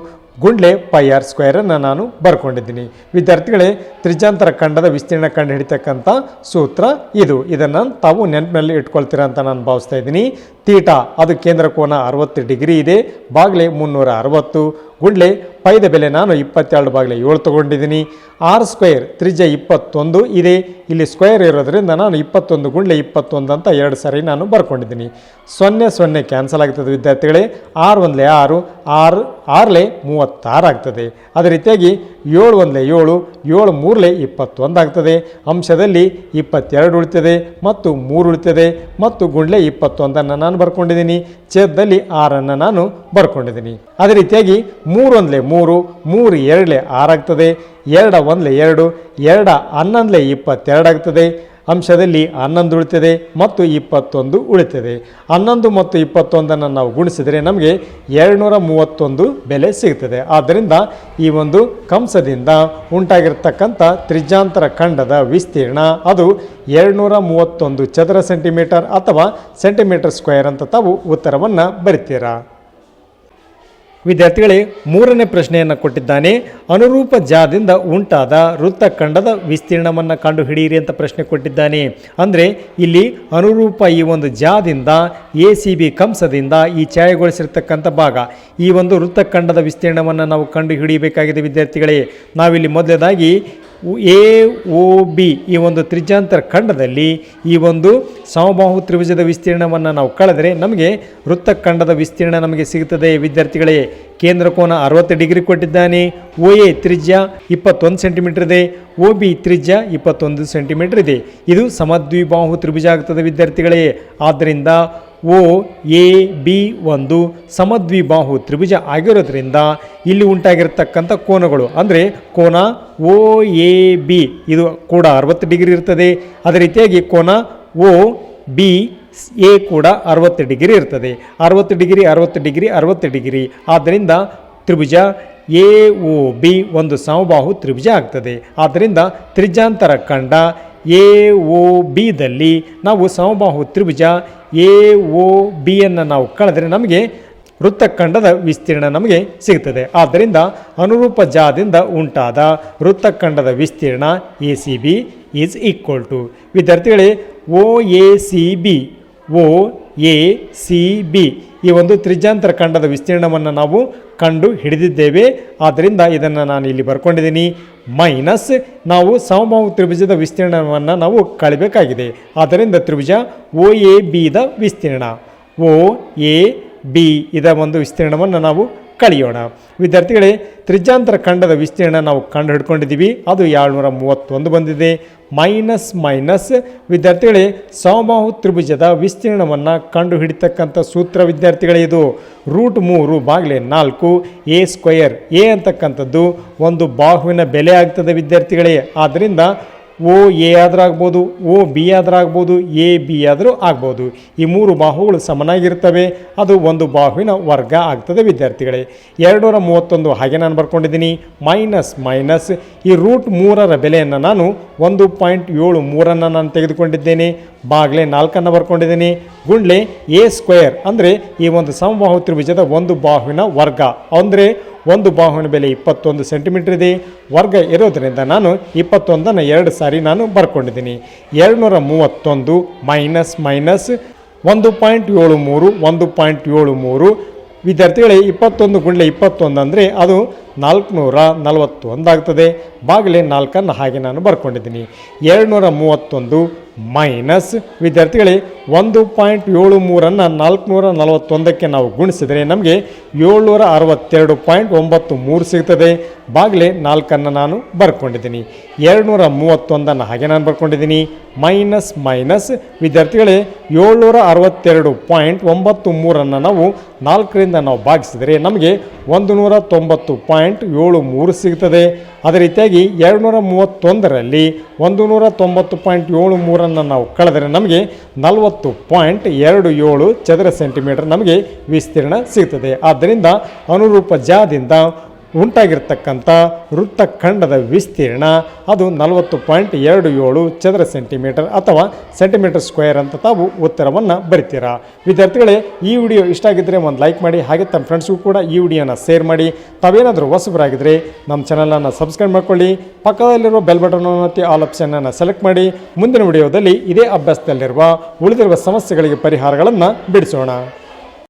ಗುಂಡ್ಲೆ ಪೈ ಆರ್ ಸ್ಕ್ವೇರನ್ನು ನಾನು ಬರ್ಕೊಂಡಿದ್ದೀನಿ. ವಿದ್ಯಾರ್ಥಿಗಳೇ, ತ್ರಿಜ್ಯಾಂತರ ಖಂಡದ ವಿಸ್ತೀರ್ಣ ಕಂಡು ಹಿಡಿತಕ್ಕಂಥ ಸೂತ್ರ ಇದು. ಇದನ್ನು ತಾವು ನೆನಪಿನಲ್ಲಿ ಇಟ್ಕೊಳ್ತೀರಾ ಅಂತ ನಾನು ಭಾವಿಸ್ತಾ ಇದ್ದೀನಿ. ತೀಟ. ಅದು ಕೇಂದ್ರ ಕೋನ ಅರವತ್ತು ಡಿಗ್ರಿ ಇದೆ. ಬಾಗ್ಲೆ ಮುನ್ನೂರ ಅರವತ್ತು. ಗುಂಡ್ಲೆ ಪೈದ ಬೆಲೆ ನಾನು ಇಪ್ಪತ್ತೆರಡು ಬಾಗಿಲೆ ಏಳು ತೊಗೊಂಡಿದ್ದೀನಿ. ಆರ್ ಸ್ಕ್ವೇರ್ ತ್ರಿಜ್ಯ ಇಪ್ಪತ್ತೊಂದು ಇದೆ. ಇಲ್ಲಿ ಸ್ಕ್ವೇರ್ ಇರೋದ್ರಿಂದ ನಾನು ಇಪ್ಪತ್ತೊಂದು ಗುಂಡ್ಲೆ ಇಪ್ಪತ್ತೊಂದು ಅಂತ ಎರಡು ಸಾರಿ ನಾನು ಬರ್ಕೊಂಡಿದ್ದೀನಿ. ಸೊನ್ನೆ ಸೊನ್ನೆ ಕ್ಯಾನ್ಸಲ್ ಆಗ್ತದೆ ವಿದ್ಯಾರ್ಥಿಗಳೇ. ಆರು ಒಂದಲೆ ಆರು ಆರು, ಆರ್ಲೆ ಮೂವತ್ತಾರು ಆಗ್ತದೆ. ಅದೇ ರೀತಿಯಾಗಿ ಏಳು ಒಂದಲೇ ಏಳು ಏಳು ಮೂರಲೇ ಇಪ್ಪತ್ತೊಂದಾಗ್ತದೆ. ಅಂಶದಲ್ಲಿ ಇಪ್ಪತ್ತೆರಡು ಉಳಿತದೆ ಮತ್ತು ಮೂರು ಉಳಿತದೆ ಮತ್ತು ಗುಂಡ್ಲೆ ಇಪ್ಪತ್ತೊಂದನ್ನು ನಾನು ಬರ್ಕೊಂಡಿದ್ದೀನಿ. ಛೇದದಲ್ಲಿ ಆರನ್ನು ನಾನು ಬರ್ಕೊಂಡಿದ್ದೀನಿ. ಅದೇ ರೀತಿಯಾಗಿ ಮೂರು ಒಂದಲೇ ಮೂರು ಮೂರು ಎರಡಲೇ ಆರಾಗ್ತದೆ. ಎರಡ ಒಂದಲೇ ಎರಡು, ಎರಡ ಹನ್ನೊಂದಲೇ ಇಪ್ಪತ್ತೆರಡು ಆಗ್ತದೆ ಅಂಶದಲ್ಲಿ ಹನ್ನೊಂದು ಉಳಿತದೆ ಮತ್ತು ಇಪ್ಪತ್ತೊಂದು ಉಳಿತದೆ. ಹನ್ನೊಂದು ಮತ್ತು ಇಪ್ಪತ್ತೊಂದನ್ನು ನಾವು ಗುಣಿಸಿದರೆ ನಮಗೆ ಎರಡುನೂರ ಮೂವತ್ತೊಂದು ಬೆಲೆ ಸಿಗ್ತದೆ ಆದ್ದರಿಂದ ಈ ಒಂದು ಕಂಸದಿಂದ ಉಂಟಾಗಿರ್ತಕ್ಕಂಥ ತ್ರಿಜಾಂತರ ಖಂಡದ ವಿಸ್ತೀರ್ಣ ಅದು ಎರಡುನೂರ ಮೂವತ್ತೊಂದು ಚದರ ಸೆಂಟಿಮೀಟರ್ ಅಥವಾ ಸೆಂಟಿಮೀಟರ್ ಸ್ಕ್ವೇರ್ ಅಂತ ತಾವು ಉತ್ತರವನ್ನು ಬರಿತೀರಾ? ವಿದ್ಯಾರ್ಥಿಗಳೇ, ಮೂರನೇ ಪ್ರಶ್ನೆಯನ್ನು ಕೊಟ್ಟಿದ್ದಾನೆ. ಅನುರೂಪ ಜಾದಿಂದ ಉಂಟಾದ ವೃತ್ತಖಂಡದ ವಿಸ್ತೀರ್ಣವನ್ನು ಕಂಡು ಹಿಡಿಯಿರಿ ಅಂತ ಪ್ರಶ್ನೆ ಕೊಟ್ಟಿದ್ದಾನೆ. ಅಂದರೆ, ಇಲ್ಲಿ ಅನುರೂಪ ಈ ಒಂದು ಜಾದಿಂದ ಎ ಸಿ ಬಿ ಕಂಸದಿಂದ ಈ ಛಾಯಗೊಳಿಸಿರ್ತಕ್ಕಂಥ ಭಾಗ. ಈ ಒಂದು ವೃತ್ತಖಂಡದ ವಿಸ್ತೀರ್ಣವನ್ನು ನಾವು ಕಂಡು ಹಿಡಿಯಬೇಕಾಗಿದೆ ವಿದ್ಯಾರ್ಥಿಗಳೇ. ನಾವಿಲ್ಲಿ ಮೊದಲನೇದಾಗಿ ಎ ಒ ಬಿ ಈ ಒಂದು ತ್ರಿಜ್ಯಾಂತರ ಖಂಡದಲ್ಲಿ ಈ ಒಂದು ಸಮಬಾಹು ತ್ರಿಭುಜದ ವಿಸ್ತೀರ್ಣವನ್ನು ನಾವು ಕಳೆದರೆ ನಮಗೆ ವೃತ್ತಖಂಡದ ವಿಸ್ತೀರ್ಣ ನಮಗೆ ಸಿಗುತ್ತದೆ. ವಿದ್ಯಾರ್ಥಿಗಳೇ ಕೇಂದ್ರ ಕೋನ ಅರವತ್ತು ಡಿಗ್ರಿ ಕೊಟ್ಟಿದ್ದಾನೆ. ಒ ಎ ತ್ರಿಜ್ಯ ಇಪ್ಪತ್ತೊಂದು ಸೆಂಟಿಮೀಟರ್ ಇದೆ. ಒ ಬಿ ತ್ರಿಜ್ಯ ಇಪ್ಪತ್ತೊಂದು ಸೆಂಟಿಮೀಟರ್ ಇದೆ. ಇದು ಸಮದ್ವಿಬಾಹು ತ್ರಿಭುಜ ಆಗುತ್ತದೆ ವಿದ್ಯಾರ್ಥಿಗಳೇ. ಆದ್ದರಿಂದ ಒ ಎ, ಬಿ ಒಂದು ಸಮದ್ವಿಬಾಹು ತ್ರಿಭುಜ ಆಗಿರೋದ್ರಿಂದ ಇಲ್ಲಿ ಉಂಟಾಗಿರ್ತಕ್ಕಂಥ ಕೋನಗಳು. ಅಂದರೆ ಕೋನ ಓ, ಎ, ಬಿ, ಇದು ಕೂಡ ಅರವತ್ತು ಡಿಗ್ರಿ ಇರ್ತದೆ. ಅದೇ ರೀತಿಯಾಗಿ ಕೋನ ಓ, ಬಿ, ಎ ಕೂಡ ಅರವತ್ತು ಡಿಗ್ರಿ ಇರ್ತದೆ. ಅರವತ್ತು ಡಿಗ್ರಿ ಅರವತ್ತು ಡಿಗ್ರಿ ಅರವತ್ತು ಡಿಗ್ರಿ. ಆದ್ದರಿಂದ ತ್ರಿಭುಜ ಎ ಒ ಬಿ ಒಂದು ಸಮಬಾಹು ತ್ರಿಭುಜ ಆಗ್ತದೆ. ಆದ್ದರಿಂದ ತ್ರಿಜಾಂತರ ಕಂಡ ಎ ಒ ಬಿದಲ್ಲಿ ನಾವು ಸಮಬಾಹು ತ್ರಿಭುಜ ಎ ಒ ಬಿಯನ್ನು ನಾವು ಕಳೆದರೆ ನಮಗೆ ವೃತ್ತಖಂಡದ ವಿಸ್ತೀರ್ಣ ನಮಗೆ ಸಿಗ್ತದೆ ಆದ್ದರಿಂದ ಅನುರೂಪ ಜಾದಿಂದ ಉಂಟಾದ ವೃತ್ತಖಂಡದ ವಿಸ್ತೀರ್ಣ A C B is equal to ವಿದ್ಯಾರ್ಥಿಗಳೇ O A C B O A C B ಈ ಒಂದು ತ್ರಿಜಾಂತರ ಖಂಡದ ವಿಸ್ತೀರ್ಣವನ್ನು ನಾವು ಕಂಡು ಹಿಡಿದಿದ್ದೇವೆ. ಆದ್ದರಿಂದ ಇದನ್ನು ನಾನು ಇಲ್ಲಿ ಬರ್ಕೊಂಡಿದ್ದೀನಿ. ಮೈನಸ್ ನಾವು ಸಮಬಾಹು ತ್ರಿಭುಜದ ವಿಸ್ತೀರ್ಣವನ್ನು ನಾವು ಕಳಿಬೇಕಾಗಿದೆ. ಆದ್ದರಿಂದ ತ್ರಿಭುಜ ಒ ಎ ಬಿದ ವಿಸ್ತೀರ್ಣ. ಒ ಎ ಬಿ ಇದ ಒಂದು ವಿಸ್ತೀರ್ಣವನ್ನು ನಾವು ಕಳೆಯೋಣ. ವಿದ್ಯಾರ್ಥಿಗಳೇ, ತ್ರಿಜ್ಯಾಂತರ ಖಂಡದ ವಿಸ್ತೀರ್ಣ ನಾವು ಕಂಡು ಹಿಡ್ಕೊಂಡಿದ್ದೀವಿ ಅದು ಏಳ್ನೂರ ಮೂವತ್ತೊಂದು ಬಂದಿದೆ. Minus minus. ವಿದ್ಯಾರ್ಥಿಗಳೇ, ಸಮಬಾಹು ತ್ರಿಭುಜದ ವಿಸ್ತೀರ್ಣವನ್ನು ಕಂಡು ಹಿಡಿತಕ್ಕಂಥ ಸೂತ್ರ ವಿದ್ಯಾರ್ಥಿಗಳೇ ಇದು. ರೂಟ್ ಮೂರು ಬಾಗಿಲೆ ನಾಲ್ಕು, ಎ ಸ್ಕ್ವಯರ್ ಎ ಅಂತಕ್ಕಂಥದ್ದು ಒಂದು ಬಾಹುವಿನ ಬೆಲೆ ಆಗ್ತದೆ ವಿದ್ಯಾರ್ಥಿಗಳೇ. ಆದ್ದರಿಂದ ಓ ಎ ಆದರೂ ಆಗ್ಬೋದು ಓ ಬಿ ಆದರೂ ಆಗ್ಬೋದು ಎ ಬಿ ಆದರೂ ಆಗ್ಬೋದು. ಈ ಮೂರು ಬಾಹುಗಳು ಸಮನಾಗಿರ್ತವೆ. ಅದು ಒಂದು ಬಾಹುವಿನ ವರ್ಗ ಆಗ್ತದೆ ವಿದ್ಯಾರ್ಥಿಗಳೇ. ಎರಡುನೂರ ಮೂವತ್ತೊಂದು ಹಾಗೆ ನಾನು ಬರ್ಕೊಂಡಿದ್ದೀನಿ. Minus minus. ಈ ರೂಟ್ ಮೂರರ ಬೆಲೆಯನ್ನು ನಾನು ಒಂದು ಪಾಯಿಂಟ್ ಏಳು ಮೂರನ್ನು ನಾನು ತೆಗೆದುಕೊಂಡಿದ್ದೇನೆ. ಬಾಗ್ಲೆ ನಾಲ್ಕನ್ನು ಬರ್ಕೊಂಡಿದ್ದೀನಿ. ಗುಂಡ್ಲೆ ಎ ಸ್ಕ್ವೇರ್ ಅಂದರೆ ಈ ಒಂದು ಸಮಬಾಹು ತ್ರಿಭುಜದ ಒಂದು ಬಾಹುವಿನ ವರ್ಗ. ಅಂದರೆ ಒಂದು ಬಾಹುವಿನ ಬೆಲೆ ಇಪ್ಪತ್ತೊಂದು ಸೆಂಟಿಮೀಟರ್ ಇದೆ. ವರ್ಗ ಇರೋದರಿಂದ ನಾನು ಇಪ್ಪತ್ತೊಂದನ್ನು ಎರಡು ಸಾರಿ ನಾನು ಬರ್ಕೊಂಡಿದ್ದೀನಿ. ಎರಡುನೂರ ಮೂವತ್ತೊಂದು ಮೈನಸ್ ಮೈನಸ್ ಒಂದು ಪಾಯಿಂಟ್ ಏಳು ಮೂರು, ಒಂದು ಪಾಯಿಂಟ್ ಏಳು ಮೂರು. ವಿದ್ಯಾರ್ಥಿಗಳೇ, ಇಪ್ಪತ್ತೊಂದು ಗುಂಡ್ಲೆ ಇಪ್ಪತ್ತೊಂದು ಅಂದರೆ ಅದು ನಾಲ್ಕುನೂರ ನಲವತ್ತೊಂದಾಗ್ತದೆ ಬಾಗಿಲೆ ನಾಲ್ಕನ್ನು ಹಾಗೆ ನಾನು ಬರ್ಕೊಂಡಿದ್ದೀನಿ. ಎರಡುನೂರ ಮೂವತ್ತೊಂದು ಮೈನಸ್. ವಿದ್ಯಾರ್ಥಿಗಳೇ, ಒಂದು ಪಾಯಿಂಟ್ ಏಳು ಮೂರನ್ನು ನಾಲ್ಕುನೂರ ನಲವತ್ತೊಂದಕ್ಕೆ ನಾವು ಗುಣಿಸಿದರೆ ನಮಗೆ ಏಳ್ನೂರ ಅರವತ್ತೆರಡು ಪಾಯಿಂಟ್ ಒಂಬತ್ತು ಮೂರು ಸಿಗ್ತದೆ. ಬಾಗಿಲೆ ನಾಲ್ಕನ್ನು ನಾನು ಬರ್ಕೊಂಡಿದ್ದೀನಿ. ಎರಡುನೂರ ಮೂವತ್ತೊಂದನ್ನು ಹಾಗೆ ನಾನು ಬರ್ಕೊಂಡಿದ್ದೀನಿ. Minus minus. ವಿದ್ಯಾರ್ಥಿಗಳೇ, ಏಳ್ನೂರ ಅರವತ್ತೆರಡು ಪಾಯಿಂಟ್ ಒಂಬತ್ತು ಮೂರನ್ನು ನಾವು ನಾಲ್ಕರಿಂದ ನಾವು ಭಾಗಿಸಿದರೆ ನಮಗೆ ಒಂದು ನೂರ ತೊಂಬತ್ತು ಪಾಯಿಂಟ್ ಏಳು ಮೂರು ಸಿಗ್ತದೆ ಅದೇ ರೀತಿಯಾಗಿ ಎರಡು ನೂರ ಮೂವತ್ತೊಂದರಲ್ಲಿ ಒಂದು ನೂರ ತೊಂಬತ್ತು ಪಾಯಿಂಟ್ ಏಳು ಮೂರನ್ನು ನಾವು ಕಳೆದರೆ ನಮಗೆ ನಲವತ್ತು ಪಾಯಿಂಟ್ ಎರಡು ಏಳು ಚದರ ಸೆಂಟಿಮೀಟರ್ ನಮಗೆ ವಿಸ್ತೀರ್ಣ ಸಿಗ್ತದೆ ಆದ್ದರಿಂದ ಅನುರೂಪ ಜಾದಿಂದ ಉಂಟಾಗಿರ್ತಕ್ಕಂಥ ವೃತ್ತಖಂಡದ ವಿಸ್ತೀರ್ಣ ಅದು ನಲವತ್ತು ಪಾಯಿಂಟ್ ಎರಡು ಏಳು ಚದರ ಸೆಂಟಿಮೀಟರ್ ಅಥವಾ ಸೆಂಟಿಮೀಟರ್ ಸ್ಕ್ವೇರ್ ಅಂತ ತಾವು ಉತ್ತರವನ್ನು ಬರಿತೀರಾ. ವಿದ್ಯಾರ್ಥಿಗಳೇ, ಈ ವಿಡಿಯೋ ಇಷ್ಟ ಆಗಿದ್ದರೆ ಒಂದು ಲೈಕ್ ಮಾಡಿ, ಹಾಗೆ ತಮ್ಮ ಫ್ರೆಂಡ್ಸ್ಗೂ ಕೂಡ ಈ ವಿಡಿಯೋನ ಶೇರ್ ಮಾಡಿ. ತಾವೇನಾದರೂ ಹೊಸಬರಾಗಿದ್ದರೆ ನಮ್ಮ ಚಾನಲನ್ನು ಸಬ್ಸ್ಕ್ರೈಬ್ ಮಾಡ್ಕೊಳ್ಳಿ, ಪಕ್ಕದಲ್ಲಿರುವ ಬೆಲ್ ಬಟನ್ ಮತ್ತು ಆಲ್ ಆಪ್ಷನನ್ನು ಸೆಲೆಕ್ಟ್ ಮಾಡಿ. ಮುಂದಿನ ವಿಡಿಯೋದಲ್ಲಿ ಇದೇ ಅಭ್ಯಾಸದಲ್ಲಿರುವ ಉಳಿದಿರುವ ಸಮಸ್ಯೆಗಳಿಗೆ ಪರಿಹಾರಗಳನ್ನು ಬಿಡಿಸೋಣ.